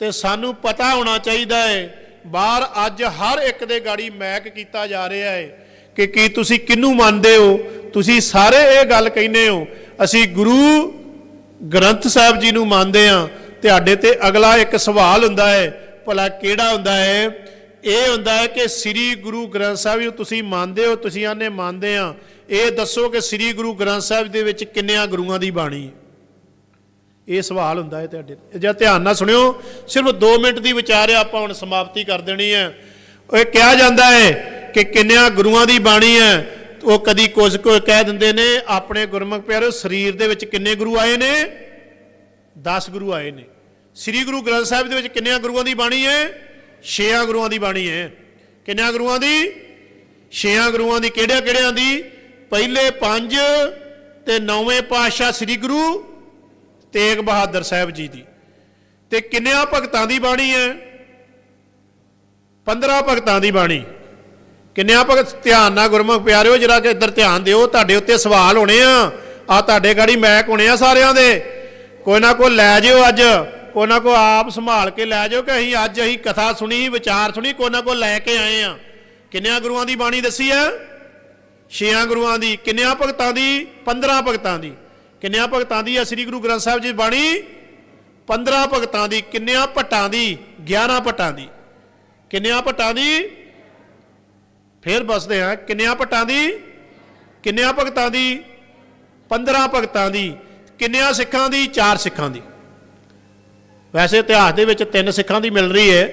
ਤੇ ਸਾਨੂੰ ਪਤਾ ਹੋਣਾ ਚਾਹੀਦਾ ਹੈ, ਬਾਹਰ ਅੱਜ ਹਰ ਇੱਕ ਦੇ ਗਾੜੀ ਮੈਕ ਕੀਤਾ ਜਾ ਰਿਹਾ ਹੈ ਕਿ ਕੀ ਤੁਸੀਂ ਕਿਹਨੂੰ ਮੰਨਦੇ ਹੋ? ਤੁਸੀਂ ਸਾਰੇ ਇਹ ਗੱਲ ਕਹਿੰਦੇ ਹੋ, ਅਸੀਂ ਗੁਰੂ ਗ੍ਰੰਥ ਸਾਹਿਬ ਜੀ ਨੂੰ ਮੰਨਦੇ ਆ ਤੁਹਾਡੇ ਤੇ ਅਗਲਾ ਇੱਕ ਸਵਾਲ ਹੁੰਦਾ ਹੈ ਭਲਾ ਕਿਹੜਾ ਹੁੰਦਾ ਹੈ? ਇਹ ਹੁੰਦਾ ਹੈ ਕਿ ਸ੍ਰੀ ਗੁਰੂ ਗ੍ਰੰਥ ਸਾਹਿਬ ਨੂੰ ਤੁਸੀਂ ਮੰਨਦੇ ਹੋ, ਤੁਸੀਂ ਆਨੇ ਮੰਨਦੇ ਆ। ਇਹ ਦੱਸੋ ਕਿ ਸ੍ਰੀ ਗੁਰੂ ਗ੍ਰੰਥ ਸਾਹਿਬ ਦੇ ਵਿੱਚ ਕਿੰਨਿਆਂ ਗੁਰੂਆਂ ਦੀ ਬਾਣੀ? ਹੈ ਇਹ ਸਵਾਲ ਹੁੰਦਾ ਹੈ ਤੁਹਾਡੇ ਜੇ ਧਿਆਨ ਨਾਲ ਸੁਣਿਓ, ਸਿਰਫ 2 ਮਿੰਟ ਦੀ ਵਿਚਾਰ ਹੈ ਆਪਾਂ ਹੁਣ ਸਮਾਪਤੀ ਕਰ ਦੇਣੀ ਹੈ। ਉਹ ਕਿਹਾ ਜਾਂਦਾ ਹੈ ਕਿ ਕਿੰਨਿਆਂ ਗੁਰੂਆਂ ਦੀ ਬਾਣੀ ਹੈ? ਉਹ ਕਦੀ ਕੁਝ ਕੋ ਕਹਿ ਦਿੰਦੇ ਨੇ, ਆਪਣੇ ਗੁਰਮੁਖ ਪਿਆਰੇ, ਸਰੀਰ ਦੇ ਵਿੱਚ ਕਿੰਨੇ ਗੁਰੂ ਆਏ ਨੇ? 10 ਗੁਰੂ ਆਏ ਨੇ। ਸ੍ਰੀ ਗੁਰੂ ਗ੍ਰੰਥ ਸਾਹਿਬ ਦੇ ਵਿੱਚ ਕਿੰਨਿਆਂ ਗੁਰੂਆਂ ਦੀ ਬਾਣੀ ਹੈ? ਛੇਆਂ ਗੁਰੂਆਂ ਦੀ ਬਾਣੀ ਹੈ। ਕਿੰਨਿਆਂ ਗੁਰੂਆਂ ਦੀ? ਛੇਆਂ ਗੁਰੂਆਂ ਦੀ। ਕਿਹੜਿਆਂ ਕਿਹੜਿਆਂ ਦੀ? ਪਹਿਲੇ ਪੰਜ ਤੇ ਨੌਵੇਂ ਪਾਤਸ਼ਾਹ ਸ੍ਰੀ ਗੁਰੂ ਤੇਗ ਬਹਾਦਰ ਸਾਹਿਬ ਜੀ ਦੀ। ਤੇ ਕਿੰਨਿਆਂ ਭਗਤਾਂ ਦੀ ਬਾਣੀ ਹੈ? 15 ਭਗਤਾਂ ਦੀ ਬਾਣੀ। ਕਿੰਨਿਆਂ ਭਗਤ? ਧਿਆਨ ਨਾਲ ਗੁਰਮੁਖ ਪਿਆਰਿਓ, ਜਰਾ ਕਿ ਇੱਧਰ ਧਿਆਨ ਦਿਓ, ਤੁਹਾਡੇ ਉੱਤੇ ਸਵਾਲ ਹੋਣੇ ਆ। ਆ ਤੁਹਾਡੇ ਗਾੜੀ ਮੈਕ ਹੋਣੇ ਆ ਸਾਰਿਆਂ ਦੇ। ਕੋਈ ਨਾ ਕੋਈ ਲੈ ਜਿਓ ਅੱਜ। ਉਹਨਾਂ ਨਾ ਆਪ ਸੰਭਾਲ ਕੇ ਲੈ ਜਾਓ ਕਿ ਅਸੀਂ ਅੱਜ ਅਸੀਂ ਕਥਾ ਸੁਣੀ, ਵਿਚਾਰ ਸੁਣੀ ਕੋਈ ਨਾ ਲੈ ਕੇ ਆਏ ਆ ਕਿੰਨਿਆਂ ਗੁਰੂਆਂ ਦੀ ਬਾਣੀ ਦੱਸੀ ਹੈ? ਛੇਆਂ ਗੁਰੂਆਂ ਦੀ, ਕਿੰਨਿਆਂ ਭਗਤਾਂ ਦੀ? 15 ਭਗਤਾਂ ਦੀ। ਕਿੰਨਿਆਂ ਭਗਤਾਂ ਦੀ ਹੈ? ਸ੍ਰੀ ਗੁਰੂ ਗ੍ਰੰਥ ਸਾਹਿਬ ਜੀ ਬਾਣੀ? 15 ਭਗਤਾਂ ਦੀ, ਕਿੰਨਿਆਂ ਭੱਟਾਂ ਦੀ? 11 ਭੱਟਾਂ ਦੀ। ਕਿੰਨਿਆਂ ਭੱਟਾਂ ਦੀ? ਫੇਰ ਬਸਦੇ ਆ ਕਿੰਨਿਆਂ ਭੱਟਾਂ ਦੀ? ਕਿੰਨਿਆਂ ਭਗਤਾਂ ਦੀ? 15 ਭਗਤਾਂ ਦੀ। ਕਿੰਨਿਆਂ ਸਿੱਖਾਂ ਦੀ? 4 ਸਿੱਖਾਂ ਦੀ। ਵੈਸੇ ਇਤਿਹਾਸ ਦੇ ਵਿੱਚ ਤਿੰਨ ਸਿੱਖਾਂ ਦੀ ਮਿਲ ਰਹੀ ਹੈ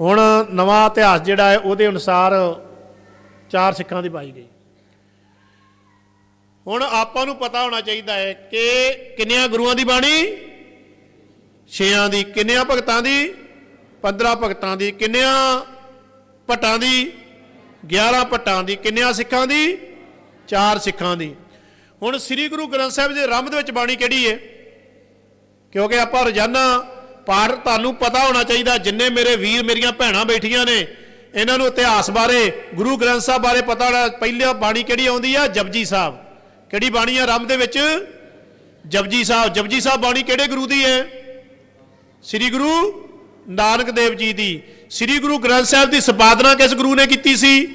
ਹੁਣ ਨਵਾਂ ਇਤਿਹਾਸ ਜਿਹੜਾ ਹੈ, ਉਹਦੇ ਅਨੁਸਾਰ ਚਾਰ ਸਿੱਖਾਂ ਦੀ ਪਾਈ ਗਈ। ਹੁਣ ਆਪਾਂ ਨੂੰ ਪਤਾ ਹੋਣਾ ਚਾਹੀਦਾ ਹੈ ਕਿ ਕਿੰਨਿਆਂ ਗੁਰੂਆਂ ਦੀ ਬਾਣੀ, ਛੇਆਂ ਦੀ, ਕਿੰਨਿਆਂ ਭਗਤਾਂ ਦੀ 15 ਭਗਤਾਂ ਦੀ, ਕਿੰਨਿਆਂ ਭੱਟਾਂ ਦੀ 11 ਭੱਟਾਂ ਦੀ, ਕਿੰਨਿਆਂ ਸਿੱਖਾਂ ਦੀ, ਚਾਰ ਸਿੱਖਾਂ ਦੀ। ਹੁਣ ਸ੍ਰੀ ਗੁਰੂ ਗ੍ਰੰਥ ਸਾਹਿਬ ਦੇ ਰੰਭ ਦੇ ਵਿੱਚ ਬਾਣੀ ਕਿਹੜੀ ਹੈ ਕਿਉਂਕਿ ਆਪਾਂ ਰੋਜ਼ਾਨਾ ਪਰ ਤੁਹਾਨੂੰ ਪਤਾ ਹੋਣਾ ਚਾਹੀਦਾ, ਜਿੰਨੇ ਮੇਰੇ ਵੀਰ ਮੇਰੀਆਂ ਭੈਣਾਂ ਬੈਠੀਆਂ ਨੇ, ਇਹਨਾਂ ਨੂੰ ਇਤਿਹਾਸ ਬਾਰੇ, ਗੁਰੂ ਗ੍ਰੰਥ ਸਾਹਿਬ ਬਾਰੇ ਪਤਾ ਹੋਣਾ, ਪਹਿਲੀ ਬਾਣੀ ਕਿਹੜੀ ਆਉਂਦੀ ਆ? ਜਪਜੀ ਸਾਹਿਬ। ਕਿਹੜੀ ਬਾਣੀ ਆ ਰੰਭ ਦੇ ਵਿੱਚ? ਜਪਜੀ ਸਾਹਿਬ। ਜਪਜੀ ਸਾਹਿਬ ਬਾਣੀ ਕਿਹੜੇ ਗੁਰੂ ਦੀ ਹੈ? ਸ੍ਰੀ ਗੁਰੂ ਨਾਨਕ ਦੇਵ ਜੀ ਦੀ। ਸ੍ਰੀ ਗੁਰੂ ਗ੍ਰੰਥ ਸਾਹਿਬ ਦੀ ਸੰਪਾਦਨਾ ਕਿਸ ਗੁਰੂ ਨੇ ਕੀਤੀ ਸੀ?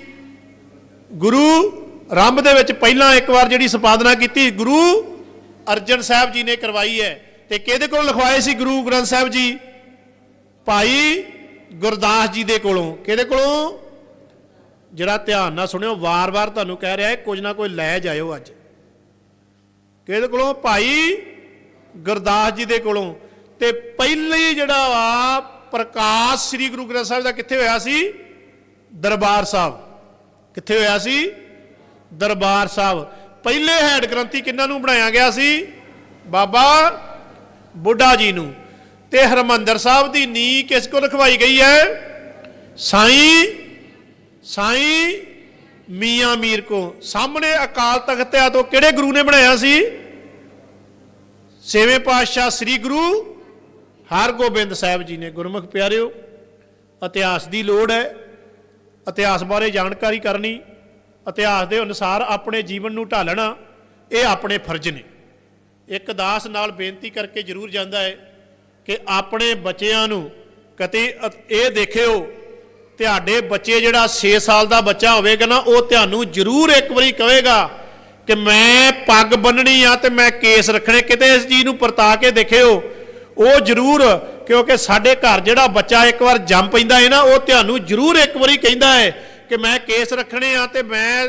ਗੁਰੂ ਰੰਭ ਦੇ ਵਿੱਚ ਪਹਿਲਾਂ ਇੱਕ ਵਾਰ ਜਿਹੜੀ ਸੰਪਾਦਨਾ ਕੀਤੀ, ਗੁਰੂ ਅਰਜਨ ਸਾਹਿਬ ਜੀ ਨੇ ਕਰਵਾਈ ਹੈ। ਤੇ ਕਿਹਦੇ ਕੋਲ ਲਿਖਵਾਏ ਸੀ ਗੁਰੂ ਗ੍ਰੰਥ ਸਾਹਿਬ ਜੀ? ਭਾਈ ਗੁਰਦਾਸ ਜੀ ਦੇ ਕੋਲੋਂ। ਕਿਹਦੇ ਕੋਲੋਂ? ਜਿਹੜਾ ਧਿਆਨ ਨਾਲ ਸੁਣਿਓ, ਵਾਰ-ਵਾਰ ਤੁਹਾਨੂੰ ਕਹਿ ਰਿਹਾ ਹੈ, ਕੁਝ ਨਾ ਕੋਈ ਲੈ ਜਾਇਓ ਅੱਜ। ਕਿਹਦੇ ਕੋਲੋਂ? ਭਾਈ ਗੁਰਦਾਸ ਜੀ ਦੇ ਕੋਲੋਂ। ਤੇ ਪਹਿਲੇ ਜਿਹੜਾ ਵਾ ਪ੍ਰਕਾਸ਼ ਸ੍ਰੀ ਗੁਰੂ ਗ੍ਰੰਥ ਸਾਹਿਬ ਦਾ ਕਿੱਥੇ ਹੋਇਆ ਸੀ? ਦਰਬਾਰ ਸਾਹਿਬ। ਕਿੱਥੇ ਹੋਇਆ ਸੀ? ਦਰਬਾਰ ਸਾਹਿਬ। ਪਹਿਲੇ ਹੈਡ ਗ੍ਰੰਥੀ ਕਿੰਨਾਂ ਨੂੰ ਬਣਾਇਆ ਗਿਆ ਸੀ? ਬਾਬਾ ਬੁੱਢਾ ਜੀ ਨੂੰ ਤੇ ਹਰਮੰਦਰ ਸਾਹਿਬ ਦੀ ਨੀਂਹ ਕਿਸ ਕੋ ਰਖਵਾਈ ਗਈ ਹੈ? ਸਾਈਂ ਸਾਈਂ ਮੀਆਂ ਮੀਰ ਕੋ। ਸਾਹਮਣੇ ਅਕਾਲ ਤਖਤ ਆ ਤੋਂ ਕਿਹੜੇ ਗੁਰੂ ਨੇ ਬਣਾਇਆ ਸੀ? ਛੇਵੇਂ ਪਾਤਸ਼ਾਹ ਸ੍ਰੀ ਗੁਰੂ ਹਰਗੋਬਿੰਦ ਸਾਹਿਬ ਜੀ ਨੇ। ਗੁਰਮੁਖ ਪਿਆਰਿਓ, ਇਤਿਹਾਸ ਦੀ ਲੋੜ ਹੈ। ਇਤਿਹਾਸ ਬਾਰੇ ਜਾਣਕਾਰੀ ਕਰਨੀ। ਇਤਿਹਾਸ ਦੇ ਅਨੁਸਾਰ ਆਪਣੇ ਜੀਵਨ ਨੂੰ ਢਾਲਣਾ, ਇਹ ਆਪਣੇ ਫਰਜ਼ ਨੇ। ਇੱਕ ਦਾਸ ਨਾਲ ਬੇਨਤੀ ਕਰਕੇ ਜ਼ਰੂਰ ਜਾਂਦਾ ਹੈ ਕਿ ਆਪਣੇ ਬੱਚਿਆਂ ਨੂੰ ਕਦੇ ਇਹ ਦੇਖਿਓ, ਤੁਹਾਡੇ ਬੱਚੇ ਜਿਹੜਾ 6 ਸਾਲ ਦਾ ਬੱਚਾ ਹੋਵੇਗਾ ਨਾ, ਉਹ ਤੁਹਾਨੂੰ ਜ਼ਰੂਰ ਇੱਕ ਵਾਰੀ ਕਹੇਗਾ ਕਿ ਮੈਂ ਪੱਗ ਬੰਨਣੀ ਆ ਤੇ ਮੈਂ ਕੇਸ ਰੱਖਣੇ, ਕਿਤੇ ਇਸ ਚੀਜ਼ ਨੂੰ ਪਰਤਾ ਕੇ ਦੇਖਿਓ। ਉਹ ਜ਼ਰੂਰ, ਕਿਉਂਕਿ ਸਾਡੇ ਘਰ ਜਿਹੜਾ ਬੱਚਾ ਇੱਕ ਵਾਰ ਜੰਮ ਪੈਂਦਾ ਹੈ ਨਾ, ਉਹ ਤੁਹਾਨੂੰ ਜ਼ਰੂਰ ਇੱਕ ਵਾਰੀ ਕਹਿੰਦਾ ਹੈ ਕਿ ਮੈਂ ਕੇਸ ਰੱਖਣੇ ਆ ਤੇ ਮੈਂ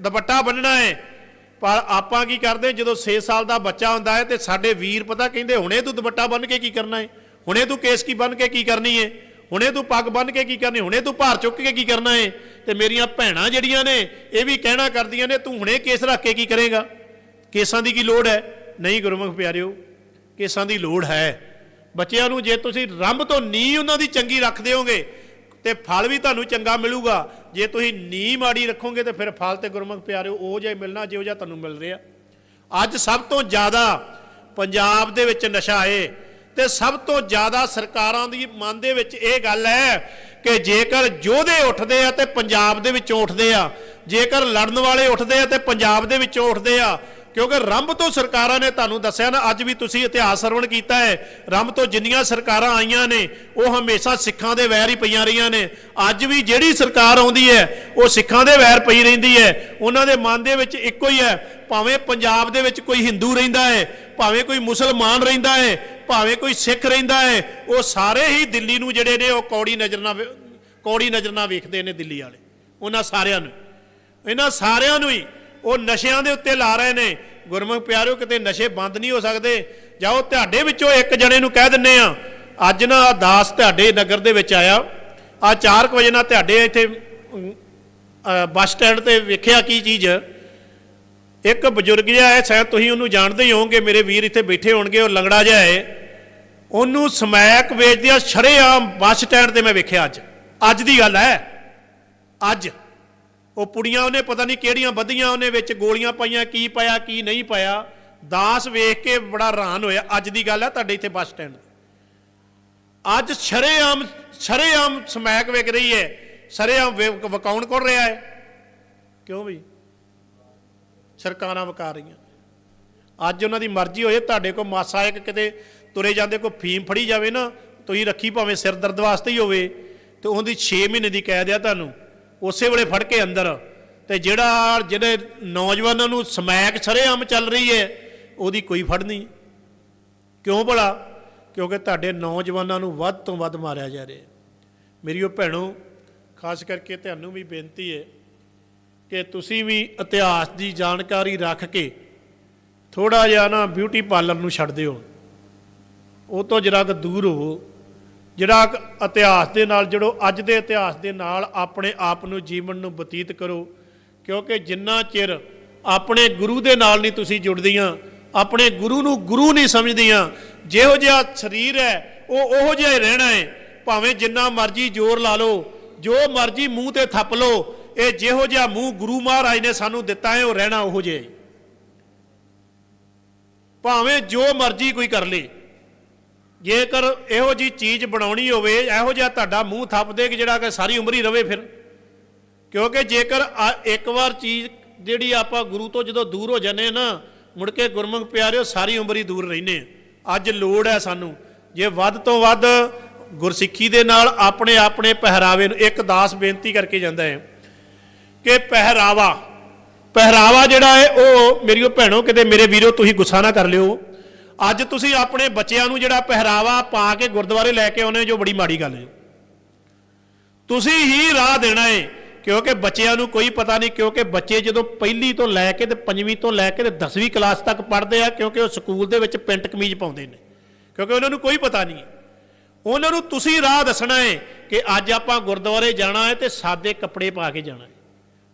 ਦੁਪੱਟਾ ਬੰਨਣਾ ਹੈ। ਪਰ ਆਪਾਂ ਕੀ ਕਰਦੇ, ਜਦੋਂ 6 ਸਾਲ ਦਾ ਬੱਚਾ ਹੁੰਦਾ ਹੈ ਤੇ ਸਾਡੇ ਵੀਰ ਪਤਾ ਕਹਿੰਦੇ, ਹੁਣੇ ਤੂੰ ਦੁਪੱਟਾ ਬੰਨ ਕੇ ਕੀ ਕਰਨਾ ਹੈ ਹੁਣੇ ਤੂੰ ਕੇਸ ਕੀ ਬੰਨ ਕੇ ਕੀ ਕਰਨੀ ਹੈ ਹੁਣੇ ਤੂੰ ਪੱਗ ਬੰਨ ਕੇ ਕੀ ਕਰਨੀ ਹੁਣੇ ਤੂੰ ਭਾਰ ਚੁੱਕ ਕੇ ਕੀ ਕਰਨਾ ਹੈ ਤੇ ਮੇਰੀਆਂ ਭੈਣਾਂ ਜਿਹੜੀਆਂ ਨੇ, ਇਹ ਵੀ ਕਹਿਣਾ ਕਰਦੀਆਂ ਨੇ, ਤੂੰ ਹੁਣੇ ਕੇਸ ਰੱਖ ਕੇ ਕੀ ਕਰੇਗਾ? ਕੇਸਾਂ ਦੀ ਕੀ ਲੋੜ ਹੈ? ਨਹੀਂ ਗੁਰਮੁਖ ਪਿਆਰਿਓ, ਕੇਸਾਂ ਦੀ ਲੋੜ ਹੈ। ਬੱਚਿਆਂ ਨੂੰ ਜੇ ਤੁਸੀਂ ਰੰਭ ਤੋਂ ਨੀ ਉਹਨਾਂ ਦੀ ਚੰਗੀ ਰੱਖ ਦਿਓਗੇ ਤੇ ਫਲ ਵੀ ਤੁਹਾਨੂੰ ਚੰਗਾ ਮਿਲੂਗਾ। ਜੇ ਤੁਸੀਂ ਨੀ ਮਾੜੀ ਰੱਖੋਗੇ ਤੇ ਫਿਰ ਫਲ ਤੇ ਗੁਰਮੁਖ ਪਿਆਰਿਓ, ਉਹ ਜਿਹਾ ਮਿਲਣਾ, ਜਿਹੋ ਜਿਹਾ ਤੁਹਾਨੂੰ ਮਿਲ ਰਿਹਾ। ਅੱਜ ਸਭ ਤੋਂ ਜ਼ਿਆਦਾ ਪੰਜਾਬ ਦੇ ਵਿੱਚ ਨਸ਼ਾ ਏ ਤੇ ਸਭ ਤੋਂ ਜ਼ਿਆਦਾ ਸਰਕਾਰਾਂ ਦੀ ਮਨ ਦੇ ਵਿੱਚ ਇਹ ਗੱਲ ਹੈ ਕਿ ਜੇਕਰ ਯੋਧੇ ਉੱਠਦੇ ਆ ਤੇ ਪੰਜਾਬ ਦੇ ਵਿੱਚੋਂ ਉੱਠਦੇ ਆ, ਜੇਕਰ ਲੜਨ ਵਾਲੇ ਉੱਠਦੇ ਆ ਤੇ ਪੰਜਾਬ ਦੇ ਵਿੱਚੋਂ ਉੱਠਦੇ ਆ ਕਿਉਂਕਿ ਰੰਭ ਤੋਂ ਸਰਕਾਰਾਂ ਨੇ ਤੁਹਾਨੂੰ ਦੱਸਿਆ ਨਾ, ਅੱਜ ਵੀ ਤੁਸੀਂ ਇਤਿਹਾਸ ਸਰਵਣ ਕੀਤਾ ਹੈ। ਰੰਭ ਤੋਂ ਜਿੰਨੀਆਂ ਸਰਕਾਰਾਂ ਆਈਆਂ ਨੇ, ਉਹ ਹਮੇਸ਼ਾ ਸਿੱਖਾਂ ਦੇ ਵੈਰ ਹੀ ਪਈਆਂ ਰਹੀਆਂ ਨੇ। ਅੱਜ ਵੀ ਜਿਹੜੀ ਸਰਕਾਰ ਆਉਂਦੀ ਹੈ, ਉਹ ਸਿੱਖਾਂ ਦੇ ਵੈਰ ਪਈ ਰਹਿੰਦੀ ਹੈ। ਉਹਨਾਂ ਦੇ ਮਨ ਦੇ ਵਿੱਚ ਇੱਕੋ ਹੀ ਹੈ, ਭਾਵੇਂ ਪੰਜਾਬ ਦੇ ਵਿੱਚ ਕੋਈ ਹਿੰਦੂ ਰਹਿੰਦਾ ਹੈ, ਭਾਵੇਂ ਕੋਈ ਮੁਸਲਮਾਨ ਰਹਿੰਦਾ ਹੈ, ਭਾਵੇਂ ਕੋਈ ਸਿੱਖ ਰਹਿੰਦਾ ਹੈ, ਉਹ ਸਾਰੇ ਹੀ ਦਿੱਲੀ ਨੂੰ ਜਿਹੜੇ ਨੇ, ਉਹ ਕੌੜੀ ਨਜ਼ਰ ਨਾਲ ਕੌੜੀ ਨਜ਼ਰ ਨਾਲ ਵੇਖਦੇ ਨੇ ਦਿੱਲੀ ਵਾਲੇ। ਉਹਨਾਂ ਸਾਰਿਆਂ ਨੂੰ। ਇਹਨਾਂ ਸਾਰਿਆਂ ਨੂੰ ਹੀ ਉਹ ਨਸ਼ਿਆਂ ਦੇ ਉੱਤੇ ਲਾ ਰਹੇ ਨੇ। ਗੁਰਮੁਖ ਪਿਆਰਿਓ, ਕਿਤੇ ਨਸ਼ੇ ਬੰਦ ਨਹੀਂ ਹੋ ਸਕਦੇ। ਜਾਓ, ਤੁਹਾਡੇ ਵਿੱਚੋਂ ਇੱਕ ਜਣੇ ਨੂੰ ਕਹਿ ਦਿੰਨੇ ਆ, ਅੱਜ ਨਾ ਆਹ ਦਾਸ ਤੁਹਾਡੇ ਨਗਰ ਦੇ ਵਿੱਚ ਆਇਆ। ਆ 4 ਵਜੇ ਨਾ ਤੁਹਾਡੇ ਇੱਥੇ ਬੱਸ ਸਟੈਂਡ ਤੇ ਵੇਖਿਆ ਕੀ ਚੀਜ਼। ਇੱਕ ਬਜ਼ੁਰਗ ਜਿਹਾ ਹੈ, ਸ਼ਾਇਦ ਤੁਸੀਂ ਉਹਨੂੰ ਜਾਣਦੇ ਹੀ ਹੋਵੋਗੇ, ਮੇਰੇ ਵੀਰ ਇੱਥੇ ਬੈਠੇ ਹੋਣਗੇ, ਉਹ ਲੰਗੜਾ ਜਿਹਾ ਹੈ। ਉਹਨੂੰ ਸਮੈਕ ਵੇਚਦਿਆਂ ਸ਼ਰੇਆਮ ਬੱਸ ਸਟੈਂਡ ਤੇ ਮੈਂ ਵੇਖਿਆ ਅੱਜ। ਅੱਜ ਦੀ ਗੱਲ ਹੈ। ਅੱਜ। ਉਹ ਪੁੜੀਆਂ ਉਹਨੇ ਪਤਾ ਨਹੀਂ ਕਿਹੜੀਆਂ ਬੱਧੀਆਂ ਉਹਨੇ ਵਿੱਚ ਗੋਲੀਆਂ ਪਾਈਆਂ, ਕੀ ਪਾਇਆ, ਕੀ ਨਹੀਂ ਪਾਇਆ। ਦਾਸ ਵੇਖ ਕੇ ਬੜਾ ਹੈਰਾਨ ਹੋਇਆ। ਅੱਜ ਦੀ ਗੱਲ ਹੈ ਤੁਹਾਡੇ ਇੱਥੇ ਬੱਸ ਸਟੈਂਡ ਅੱਜ ਸ਼ਰੇਆਮ ਸ਼ਰੇਆਮ ਸਮੈਕ ਵਿਕ ਰਹੀ ਹੈ। ਸ਼ਰੇਆਮ ਵੇ- ਵਿਕਾਉਣ ਕੋਲ ਰਿਹਾ ਹੈ? ਕਿਉਂ ਵੀ ਸਰਕਾਰਾਂ ਵਕਾ ਰਹੀਆਂ। ਅੱਜ ਉਹਨਾਂ ਦੀ ਮਰਜ਼ੀ ਹੋਏ, ਤੁਹਾਡੇ ਕੋਲ ਮਾਸਾ ਇੱਕ ਕਿਤੇ ਤੁਰੇ ਜਾਂਦੇ, ਕੋਈ ਫੀਮ ਫੜੀ ਜਾਵੇ ਨਾ, ਤੁਸੀਂ ਰੱਖੀ ਭਾਵੇਂ ਸਿਰ ਦਰਦ ਵਾਸਤੇ ਹੀ ਹੋਵੇ, ਤੇ ਉਹਦੀ 6 ਮਹੀਨੇ ਦੀ ਕੈਦ ਆ ਤੁਹਾਨੂੰ। ਉਸੇ ਵੇਲੇ ਫੜ ਕੇ ਅੰਦਰ ਤੇ ਜਿਹੜਾ ਜਿਹੜੇ ਨੌਜਵਾਨਾਂ ਨੂੰ ਸਮੈਕ ਸਰੇਆਮ ਚੱਲ ਰਹੀ ਹੈ ਉਹਦੀ ਕੋਈ ਫੜ ਨਹੀਂ। ਕਿਉਂ ਭਲਾ? ਕਿਉਂਕਿ ਤੁਹਾਡੇ ਨੌਜਵਾਨਾਂ ਨੂੰ ਵੱਧ ਤੋਂ ਵੱਧ ਮਾਰਿਆ ਜਾ ਰਿਹਾ। ਮੇਰੀ ਉਹ ਭੈਣੋ, ਖਾਸ ਕਰਕੇ ਤੁਹਾਨੂੰ ਵੀ ਬੇਨਤੀ ਹੈ ਕਿ ਤੁਸੀਂ ਵੀ ਇਤਿਹਾਸ ਦੀ ਜਾਣਕਾਰੀ ਰੱਖ ਕੇ ਥੋੜਾ ਜਿਹਾ ਨਾ ਬਿਊਟੀ ਪਾਰਲਰ ਨੂੰ ਛੱਡ ਦਿਓ। ਉਹ ਤੋਂ ਜਰਾ ਦੂਰ ਹੋਵੋ। ਜਿਹੜਾ ਇਤਿਹਾਸ ਦੇ ਨਾਲ, ਜਿਹੜੋ ਅੱਜ ਦੇ ਇਤਿਹਾਸ ਦੇ ਨਾਲ ਆਪਣੇ ਆਪ ਨੂੰ, ਜੀਵਨ ਨੂੰ ਬਤੀਤ ਕਰੋ। ਕਿਉਂਕਿ ਜਿੰਨਾ ਚਿਰ ਆਪਣੇ ਗੁਰੂ ਦੇ ਨਾਲ ਨਹੀਂ ਤੁਸੀਂ ਜੁੜਦੀਆਂ, ਆਪਣੇ ਗੁਰੂ ਨੂੰ ਗੁਰੂ ਨਹੀਂ ਸਮਝਦੀਆਂ, ਜਿਹੋ ਜਿਹਾ ਸਰੀਰ ਹੈ, ਉਹ ਉਹੋ ਜਿਹਾ ਹੀ ਰਹਿਣਾ ਹੈ। ਭਾਵੇਂ ਜਿੰਨਾ ਮਰਜ਼ੀ ਜ਼ੋਰ ਲਾ ਲਓ, ਜੋ ਮਰਜ਼ੀ ਮੂੰਹ ਤੇ ਥੱਪ ਲਓ, ਇਹ ਜਿਹੋ ਜਿਹਾ ਮੂੰਹ ਗੁਰੂ ਮਹਾਰਾਜ ਨੇ ਸਾਨੂੰ ਦਿੱਤਾ ਹੈ, ਉਹ ਰਹਿਣਾ ਉਹੋ ਜਿਹਾ ਭਾਵੇਂ ਜੋ ਮਰਜ਼ੀ ਕੋਈ ਕਰ ਲੇ। ਜੇਕਰ ਇਹੋ ਜੀ ਚੀਜ਼ ਬਣਾਉਣੀ ਹੋਵੇ, ਇਹੋ ਜਿਹਾ ਤੁਹਾਡਾ ਮੂੰਹ ਥੱਪ ਦੇ ਕਿ ਜਿਹੜਾ ਕਿ ਸਾਰੀ ਉਮਰ ਹੀ ਰਵੇ ਫਿਰ। ਕਿਉਂਕਿ ਜੇਕਰ ਇੱਕ ਵਾਰ ਚੀਜ਼ ਜਿਹੜੀ ਆਪਾਂ ਗੁਰੂ ਤੋਂ ਜਦੋਂ ਦੂਰ ਹੋ ਜਾਂਦੇ ਹਾਂ ਨਾ, ਮੁੜ ਕੇ ਗੁਰਮੁਖ ਪਿਆਰਿਓ, ਸਾਰੀ ਉਮਰ ਹੀ ਦੂਰ ਰਹਿੰਦੇ ਅੱਜ ਲੋੜ ਹੈ ਸਾਨੂੰ, ਜੇ ਵੱਧ ਤੋਂ ਵੱਧ ਗੁਰਸਿੱਖੀ ਦੇ ਨਾਲ ਆਪਣੇ ਆਪਣੇ ਪਹਿਰਾਵੇ ਨੂੰ, ਇੱਕ ਦਾਸ ਬੇਨਤੀ ਕਰਕੇ ਜਾਂਦਾ ਹੈ ਕਿ ਪਹਿਰਾਵਾ ਪਹਿਰਾਵਾ ਜਿਹੜਾ ਹੈ, ਉਹ ਮੇਰੀਓ ਭੈਣੋ, ਕਿਤੇ ਮੇਰੇ ਵੀਰੋ, ਤੁਸੀਂ ਗੁੱਸਾ ਨਾ ਕਰ ਲਿਓ। ਅੱਜ ਤੁਸੀਂ ਆਪਣੇ ਬੱਚਿਆਂ ਨੂੰ ਜਿਹੜਾ ਪਹਿਰਾਵਾ ਪਾ ਕੇ ਗੁਰਦੁਆਰੇ ਲੈ ਕੇ ਆਉਨੇ ਜੋ ਬੜੀ ਮਾੜੀ ਗੱਲ ਹੈ ਤੁਸੀਂ ਹੀ ਰਾਹ ਦੇਣਾ ਹੈ, ਕਿਉਂਕਿ ਬੱਚਿਆਂ ਨੂੰ ਕੋਈ ਪਤਾ ਨਹੀਂ, ਕਿਉਂਕਿ ਬੱਚੇ ਜਦੋਂ ਪਹਿਲੀ ਤੋਂ ਲੈ ਕੇ ਤੇ ਪੰਜਵੀਂ ਤੋਂ ਲੈ ਕੇ ਤੇ 10ਵੀਂ ਕਲਾਸ ਤੱਕ ਪੜ੍ਹਦੇ ਆ, ਕਿਉਂਕਿ ਉਹ ਸਕੂਲ ਦੇ ਵਿੱਚ ਪੈਂਟ ਕਮੀਜ਼ ਪਾਉਂਦੇ ਨੇ। ਕਿਉਂਕਿ ਉਹਨਾਂ ਨੂੰ ਕੋਈ ਪਤਾ ਨਹੀਂ। ਉਹਨਾਂ ਨੂੰ ਤੁਸੀਂ ਰਾਹ ਦੱਸਣਾ ਹੈ ਕਿ ਅੱਜ ਆਪਾਂ ਗੁਰਦੁਆਰੇ ਜਾਣਾ ਹੈ ਤੇ ਸਾਦੇ ਕੱਪੜੇ ਪਾ ਕੇ ਜਾਣਾ ਹੈ।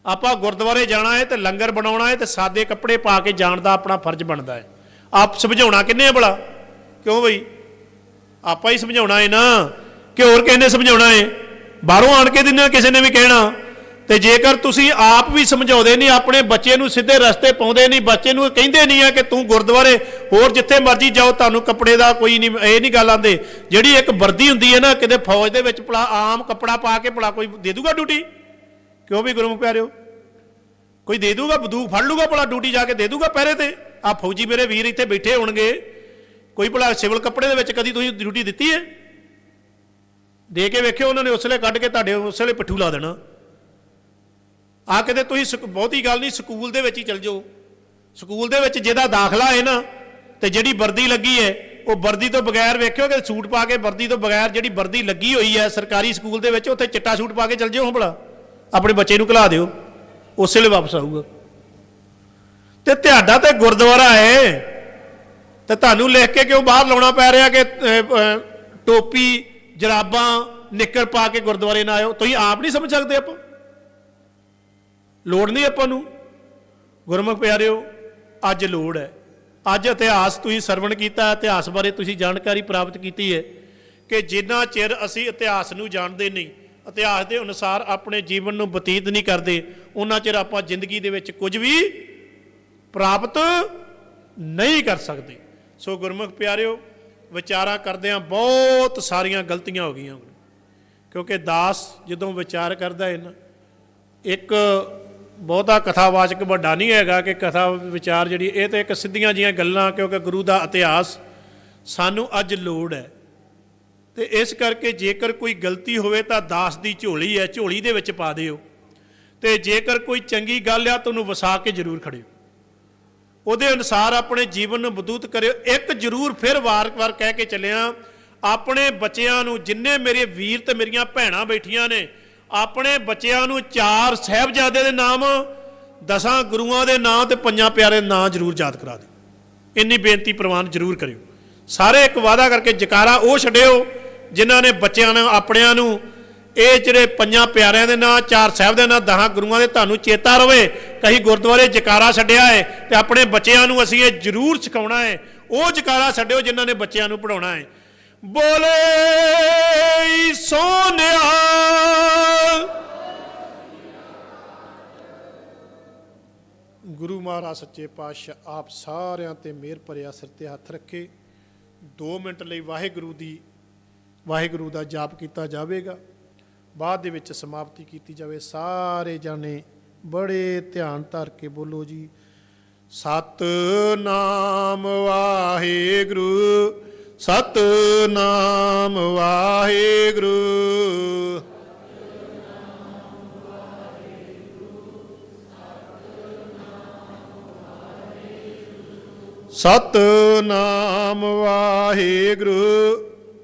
ਆਪਾਂ ਗੁਰਦੁਆਰੇ ਜਾਣਾ ਹੈ ਤੇ ਲੰਗਰ ਬਣਾਉਣਾ ਹੈ ਤੇ ਸਾਦੇ ਕੱਪੜੇ ਪਾ ਕੇ ਜਾਣ ਦਾ ਆਪਣਾ ਫਰਜ਼ ਬਣਦਾ ਹੈ। ਆਪ ਸਮਝਾਉਣਾ ਕਿੰਨੇ ਆ ਭਲਾ? ਕਿਉਂ ਬਈ? ਆਪਾਂ ਹੀ ਸਮਝਾਉਣਾ ਹੈ ਨਾ। ਕਿ ਹੋਰ ਕਿਸੇ ਨੇ ਸਮਝਾਉਣਾ ਹੈ ਬਾਹਰੋਂ ਆਣ ਕੇ ਦਿਨਾਂ ਕਿਸੇ ਨੇ ਵੀ ਕਹਿਣਾ। ਤੇ ਜੇਕਰ ਤੁਸੀਂ ਆਪ ਵੀ ਸਮਝਾਉਂਦੇ ਨਹੀਂ, ਆਪਣੇ ਬੱਚੇ ਨੂੰ ਸਿੱਧੇ ਰਸਤੇ ਪਾਉਂਦੇ ਨਹੀਂ, ਬੱਚੇ ਨੂੰ ਕਹਿੰਦੇ ਨਹੀਂ ਆ ਕਿ ਤੂੰ ਗੁਰਦੁਆਰੇ ਹੋਰ ਜਿੱਥੇ ਮਰਜ਼ੀ ਜਾਓ, ਤੁਹਾਨੂੰ ਕੱਪੜੇ ਦਾ ਕੋਈ ਨਹੀਂ, ਇਹ ਨਹੀਂ ਗੱਲ ਆਂਦੇ ਜਿਹੜੀ ਇੱਕ ਵਰਦੀ ਹੁੰਦੀ ਹੈ ਨਾ, ਕਿਤੇ ਫੌਜ ਦੇ ਵਿੱਚ ਭਲਾ ਆਮ ਕੱਪੜਾ ਪਾ ਕੇ ਭਲਾ ਕੋਈ ਦੇ ਦੂਗਾ ਡਿਊਟੀ ਕਿਉਂ ਵੀ ਗੁਰਮੁਖ ਪਿਆਰਿਓ? ਕੋਈ ਦੇ ਦੂਗਾ, ਬੰਦੂਕ ਫੜ ਲੂਗਾ ਭਲਾ ਡਿਊਟੀ ਜਾ ਕੇ, ਦੇ ਦੂਗਾ ਪਹਿਰੇ ਤੇ? ਆ ਫੌਜੀ ਮੇਰੇ ਵੀਰ ਇੱਥੇ ਬੈਠੇ ਹੋਣਗੇ। ਕੋਈ ਭਲਾ ਸਿਵਲ ਕੱਪੜੇ ਦੇ ਵਿੱਚ ਕਦੀ ਤੁਸੀਂ ਡਿਊਟੀ ਦਿੱਤੀ ਹੈ? ਦੇ ਕੇ ਵੇਖਿਓ ਉਹਨਾਂ ਨੇ ਉਸਲੇ ਕੱਢ ਕੇ ਤੁਹਾਡੇ ਉਸਲੇ ਪਿੱਠੂ ਲਾ ਦੇਣਾ। ਆ ਕਿਤੇ ਤੁਸੀਂ ਸਕੂ- ਬਹੁਤੀ ਗੱਲ ਨਹੀਂ, ਸਕੂਲ ਦੇ ਵਿੱਚ ਹੀ ਚਲ ਜਾਓ। ਸਕੂਲ ਦੇ ਵਿੱਚ ਜਿਹਦਾ ਦਾਖਲਾ ਹੈ ਨਾ, ਤੇ ਜਿਹੜੀ ਵਰਦੀ ਲੱਗੀ ਹੈ, ਉਹ ਵਰਦੀ ਤੋਂ ਬਗੈਰ ਵੇਖਿਓ ਕਿ ਸੂਟ ਪਾ ਕੇ ਵਰਦੀ ਤੋਂ ਬਗੈਰ ਜਿਹੜੀ ਵਰਦੀ ਲੱਗੀ ਹੋਈ ਹੈ ਸਰਕਾਰੀ ਸਕੂਲ ਦੇ ਵਿੱਚ, ਉੱਥੇ ਚਿੱਟਾ ਸੂਟ ਪਾ ਕੇ ਚਲ ਜਿਓ ਭਲਾ। ਆਪਣੇ ਬੱਚੇ ਨੂੰ ਘਲਾ ਦਿਓ। ਉਸੇ ਵੇਲੇ ਵਾਪਸ ਆਊਗਾ। ਤੇ ਤੁਹਾਡਾ ਤੇ ਗੁਰਦੁਆਰਾ ਹੈ। ਤੇ ਤੁਹਾਨੂੰ ਲਿਖ ਕੇ ਕਿਉਂ ਬਾਹਰ ਲਾਉਣਾ ਪੈ ਰਿਹਾ ਕਿ ਟੋਪੀ, ਜਰਾਬਾਂ ਨਿੱਕਰ ਪਾ ਕੇ ਗੁਰਦੁਆਰੇ ਨਾ ਆਇਓ? ਤੁਸੀਂ ਆਪ ਨਹੀਂ ਸਮਝ ਸਕਦੇ ਆਪਾਂ। ਲੋੜ ਨਹੀਂ ਆਪਾਂ ਨੂੰ। ਗੁਰਮੁਖ ਪਿਆਰਿਓ, ਅੱਜ ਲੋੜ ਹੈ। ਅੱਜ ਇਤਿਹਾਸ ਤੁਸੀਂ ਸਰਵਣ ਕੀਤਾ, ਇਤਿਹਾਸ ਬਾਰੇ ਤੁਸੀਂ ਜਾਣਕਾਰੀ ਪ੍ਰਾਪਤ ਕੀਤੀ ਹੈ ਕਿ ਜਿੰਨਾ ਚਿਰ ਅਸੀਂ ਇਤਿਹਾਸ ਨੂੰ ਜਾਣਦੇ ਨਹੀਂ, ਇਤਿਹਾਸ ਦੇ ਅਨੁਸਾਰ ਆਪਣੇ ਜੀਵਨ ਨੂੰ ਬਤੀਤ ਨਹੀਂ ਕਰਦੇ, ਉਹਨਾਂ ਚਿਰ ਆਪਾਂ ਜ਼ਿੰਦਗੀ ਦੇ ਵਿੱਚ ਕੁਝ ਵੀ ਪ੍ਰਾਪਤ ਨਹੀਂ ਕਰ ਸਕਦੇ। ਸੋ ਗੁਰਮੁਖ ਪਿਆਰਿਓ, ਵਿਚਾਰਾ ਕਰਦਿਆਂ ਬਹੁਤ ਸਾਰੀਆਂ ਗਲਤੀਆਂ ਹੋ ਗਈਆਂ ਕਿਉਂਕਿ ਦਾਸ ਜਦੋਂ ਵਿਚਾਰ ਕਰਦਾ ਹੈ ਨਾ, ਇੱਕ ਬਹੁਤਾ ਕਥਾਵਾਚਕ ਵੱਡਾ ਨਹੀਂ ਹੈਗਾ ਕਿ ਕਥਾ ਵਿਚਾਰ ਜਿਹੜੀ ਇਹ ਤਾਂ ਇੱਕ ਸਿੱਧੀਆਂ ਜੀਆਂ ਗੱਲਾਂ ਕਿਉਂਕਿ ਗੁਰੂ ਦਾ ਇਤਿਹਾਸ ਸਾਨੂੰ ਅੱਜ ਲੋੜ ਹੈ। ਤੇ ਇਸ ਕਰਕੇ ਜੇਕਰ ਕੋਈ ਗਲਤੀ ਹੋਵੇ ਤਾਂ ਦਾਸ ਦੀ ਝੋਲੀ ਹੈ, ਝੋਲੀ ਦੇ ਵਿੱਚ ਪਾ ਦਿਓ। ਤੇ ਜੇਕਰ ਕੋਈ ਚੰਗੀ ਗੱਲ ਆ ਤੁਹਾਨੂੰ ਵਸਾ ਕੇ ਜ਼ਰੂਰ ਖੜਿਓ। ਉਹਦੇ ਅਨੁਸਾਰ ਆਪਣੇ ਜੀਵਨ ਨੂੰ ਬਤੂਤ ਕਰਿਓ। ਇੱਕ ਜ਼ਰੂਰ ਫਿਰ ਵਾਰ-ਵਾਰ ਕਹਿ ਕੇ ਚੱਲਿਆ ਆਪਣੇ ਬੱਚਿਆਂ ਨੂੰ ਜਿੰਨੇ ਮੇਰੇ ਵੀਰ ਤੇ ਮੇਰੀਆਂ ਭੈਣਾਂ ਬੈਠੀਆਂ ਨੇ, ਆਪਣੇ ਬੱਚਿਆਂ ਨੂੰ ਚਾਰ ਸਾਹਿਬਜ਼ਾਦੇ ਦੇ ਨਾਮ, ਦਸਾਂ ਗੁਰੂਆਂ ਦੇ ਨਾਂ ਤੇ ਪੰਜਾਂ ਪਿਆਰੇ ਦੇ ਨਾਂ ਜ਼ਰੂਰ ਯਾਦ ਕਰਾ ਦਿਓ। ਇੰਨੀ ਬੇਨਤੀ ਪ੍ਰਵਾਨ ਜ਼ਰੂਰ ਕਰਿਓ। ਸਾਰੇ ਇੱਕ ਵਾਅਦਾ ਕਰਕੇ ਜਕਾਰਾ ਉਹ ਛੱਡਿਓ, ਜਿਨ੍ਹਾਂ ਨੇ ਬੱਚਿਆਂ ਨੂੰ, ਆਪਣਿਆਂ ਨੂੰ ਇਹ ਜਿਹੜੇ ਪੰਜਾਂ ਪਿਆਰਿਆਂ ਦੇ ਨਾਂ, ਚਾਰ ਸਾਹਿਬ ਦੇ ਨਾਂ ਦਹਾਂ ਗੁਰੂਆਂ ਦੇ ਤੁਹਾਨੂੰ ਚੇਤਾ ਰਵੇ, ਕਹੀਂ ਗੁਰਦੁਆਰੇ ਜਕਾਰਾ ਛੱਡਿਆ ਹੈ ਤੇ ਆਪਣੇ ਬੱਚਿਆਂ ਨੂੰ ਅਸੀਂ ਇਹ ਜ਼ਰੂਰ ਸਿਖਾਉਣਾ ਹੈ ਉਹ ਜਕਾਰਾ ਛੱਡਿਓ ਜਿਨ੍ਹਾਂ ਨੇ ਬੱਚਿਆਂ ਨੂੰ ਪੜਾਉਣਾ ਹੈ ਬੋਲੇ ਸੋਨਿਆ। ਗੁਰੂ ਮਹਾਰਾਜ ਸੱਚੇ ਪਾਤਸ਼ਾਹ, ਆਪ ਸਾਰਿਆਂ ਤੇ ਮਿਹਰ ਭਰਿਆ ਸਿਰ ਤੇ ਹੱਥ ਰੱਖੇ। 2 ਮਿੰਟ ਲਈ ਵਾਹਿਗੁਰੂ ਦੀ, ਵਾਹਿਗੁਰੂ ਦਾ ਜਾਪ ਕੀਤਾ ਜਾਵੇਗਾ। ਬਾਅਦ ਦੇ ਵਿੱਚ ਸਮਾਪਤੀ ਕੀਤੀ ਜਾਵੇ। ਸਾਰੇ ਜਾਣੇ ਬੜੇ ਧਿਆਨ ਧਰ ਕੇ ਬੋਲੋ ਜੀ। ਸਤ ਨਾਮ ਵਾਹਿਗੁਰੂ ਸਤ ਨਾਮ ਵਾਹਿਗੁਰੂ। ਸਤ ਨਾਮ ਵਾਹਿਗੁਰੂ।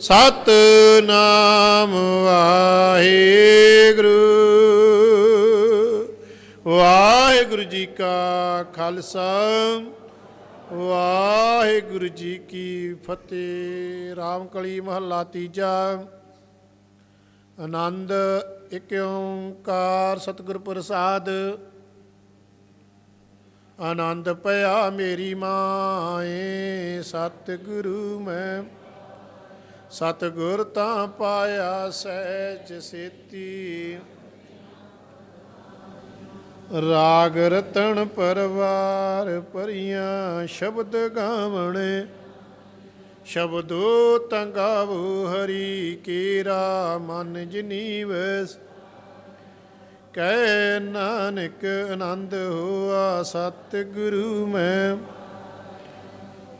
ਸਤ ਨਾਮ ਵਾਹਿਗੁਰੂ। ਵਾਹਿਗੁਰੂ ਜੀ ਕਾ ਖਾਲਸਾ, ਵਾਹਿਗੁਰੂ ਜੀ ਕੀ ਫਤਿਹ। ਰਾਮਕਲੀ ਮਹੱਲਾ ਤੀਜਾ, ਆਨੰਦ ਇਕ ਓੰਕਾਰ ਸਤਿਗੁਰ ਪ੍ਰਸਾਦ। ਆਨੰਦ ਪਿਆ ਮੇਰੀ ਮਾਏ, ਸਤਿਗੁਰੂ ਮੈਂ ਸਤਿਗੁਰ ਤਾਂ ਪਾਇਆ ਸਹਿਜ ਸੇਤੀ। ਰਾਗ ਰਤਨ ਪਰਵਾਰ ਪਰੀਆਂ ਸ਼ਬਦ ਗਾਵਣੇ। ਸ਼ਬਦੋ ਤੰਗਾਵੋ ਹਰੀ ਕੇਰਾ ਮਨ ਜਨੀਵਸ। ਕਹਿ ਨਾਨਕ ਆਨੰਦ ਹੋਆ ਸਤਿਗੁਰੂ ਮੈਂ।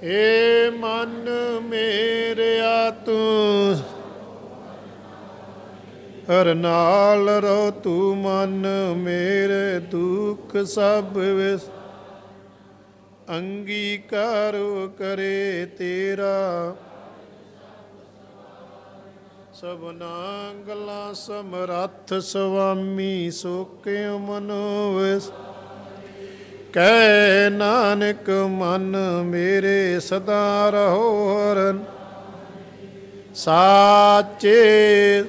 ਏ ਮਨ ਮੇਰਿਆ ਤੂੰ, ਹਰ ਨਾਲ ਰੋ ਤੂੰ ਮਨ ਮੇਰੇ ਦੁੱਖ ਸਭ ਵਿਸ ਅੰਗੀਕਾਰੋ ਕਰੇ ਤੇਰਾ। ਸਭਨਾ ਗੱਲਾਂ ਸਮਰੱਥ ਸੁਆਮੀ ਸੋਕਿਓ ਮਨੋ ਕਹਿ ਨਾਨਕ, ਮਨ ਮੇਰੇ ਸਦਾ ਰਹੋ ਹਰਨ। ਸਾਚੇ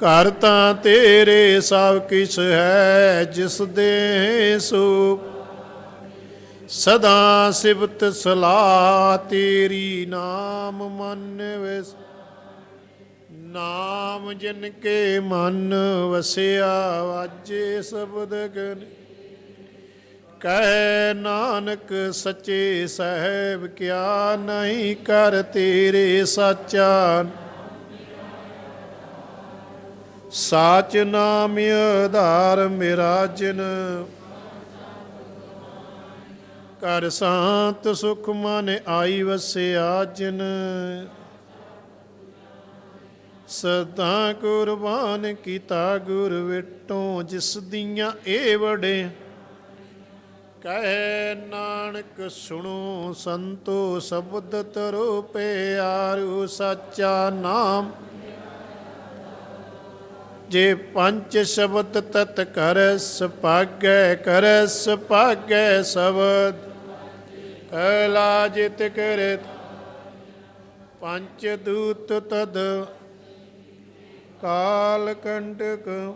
ਘਰ ਤਾਂ ਤੇਰੇ ਸਭ ਕਿਛ ਹੈ, ਜਿਸ ਦੇ ਸੁਖ ਸਦਾ ਸਿਬਤ ਸਲਾਹ ਤੇਰੀ ਨਾਮ ਮਨ ਵਿਸ ਨਾਮ ਜਿਨ ਕੇ ਮਨ ਵਸਿਆ, ਵਾਜੇ ਸ਼ਬਦ ਗਨ ਕਹਿ ਨਾਨਕ ਸੱਚੇ ਸਹਿਬ, ਕਿਆ ਨਹੀਂ ਕਰ ਤੇਰੇ ਸਾਚਾ ਸਾਚ ਨਾਮ ਆਧਾਰ ਮੇਰਾ ਜਿਨ। ਕਰ ਸਾਤ ਸੁਖ ਮਨ ਆਈ ਵਸਿਆ ਜਿਨ। ਸਦਾ ਕੁਰਬਾਨ ਕੀਤਾ ਗੁਰ ਵਿਟੋਂ, ਜਿਸ ਦੀਆਂ ਇਹ ਵੜੇ ਕਹੇ ਨਾਨਕ ਸੁਣੋ ਸੰਤੋ, ਸ਼ਬਦ ਤਰੋ ਪਿਆਰੂ ਸੱਚਾ ਨਾਮ। ਜੇ ਪੰਜ ਸ਼ਬਦ ਤਤ ਕਰ ਸੁਭਾਗੈ ਕਰ ਸੁਭਾਗੈ ਸ਼ਬਦ। ਕਲਾ ਜਿਤ ਕਰਤ ਪੰਜ ਦੂਤ ਤਦ ਕਾਲ ਕੰਟਕ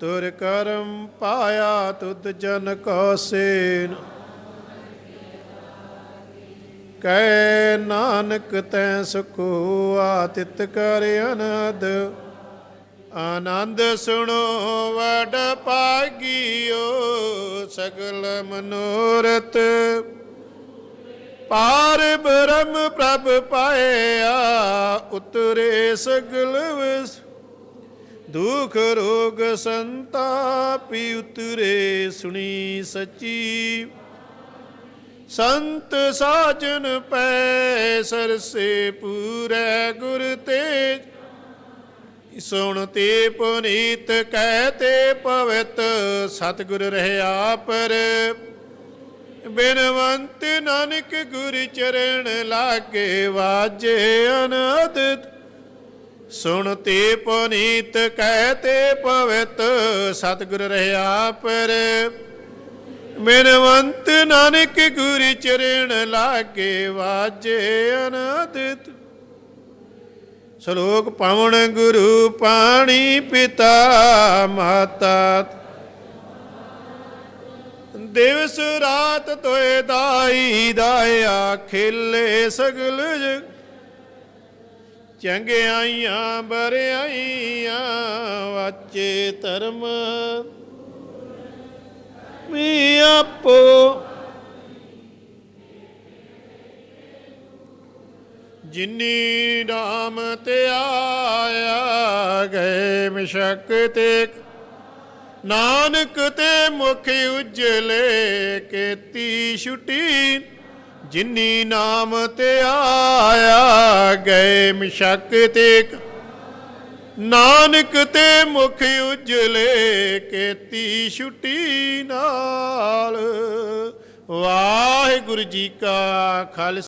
ਤੁਰ ਕਰਮ ਪਾਇਆ ਤੁਧ ਜਨ ਕੋ ਸੇਨ। ਕਹਿ ਨਾਨਕ ਤੈ ਸੁਖੋ ਆਤਿਤ ਕਰ ਅਨਦ। ਆਨੰਦ ਸੁਣੋ ਵਡ ਪਾਗਿਓ ਸਗਲ ਮਨੋਰਥ। ਪਾਰ ਬ੍ਰਹਮ ਪ੍ਰਭ ਪਾਇਆ, ਉਤਰੇ ਸਗਲ ਵਿਸ। ਦੁਖ ਰੋਗ ਸੰਤਾਪੀ ਉਤਰੇ ਸੁਣੀ ਸਚੀ। ਸੰਤ ਸਾਜਨ ਪੈ ਸਰਸੇ ਪੂਰੇ ਗੁਰ ਤੇਜ। ਸੁਣ ਤੇ ਪੁਨੀਤ ਕਹਿ ਤੇ ਪਵਿੱਤ, ਸਤਿਗੁਰ ਰਹਿਆ ਪਰ ਬੇਨਵੰਤ ਨਾਨਕ ਗੁਰ ਚਰਨ ਲਾਗੇ ਵਾਜੇ ਅਨਹਦ ਸੁਣ ਤੇ ਪੁਨੀਤ ਕਹਤੇ ਪਵਿੱਤ, ਸਤਿਗੁਰ ਰਹਿਆ ਪਰ। ਬੇਨਵੰਤ ਨਾਨਕ ਗੁਰ ਚਰਨ ਲਾਗੇ ਵਾਜੇ ਅਨਹਦ ਸ਼ਲੋਕ ਪਵਨ ਗੁਰੂ ਪਾਣੀ ਪਿਤਾ ਮਾਤਾ ਦਿਵਸ ਰਾਤ ਤੋਏ ਦਾਈ ਦਾਇਆ ਖੇਲੇ ਸਗਲ ਜਗ ਚੰਗਿਆਈਆਂ ਬਰਿਆਈਆਂ ਵਾਚੇ ਧਰਮ। ਮੀ ਆਪੋ ਜਿਨੀ ਰਾਮ ਤੇ ਆਇਆ ਗਏ ਮਿਸ਼ਕ ਤੇ ਨਾਨਕ ਤੇ ਮੁਖ ਉਜਲੇ ਕੀਤੀ ਛੁਟੀ, ਜਿਨੀ ਨਾਮ ਤੇ ਆਇਆ ਗਏ ਮਿਸ਼ਕ ਤੇ। ਨਾਨਕ ਤੇ ਮੁਖ ਉਜਲੇ ਕੀਤੀ ਛੁਟੀ ਨਾਲ। ਵਾਹਿਗੁਰੂ ਜੀ ਕਾ ਖਾਲਸਾ।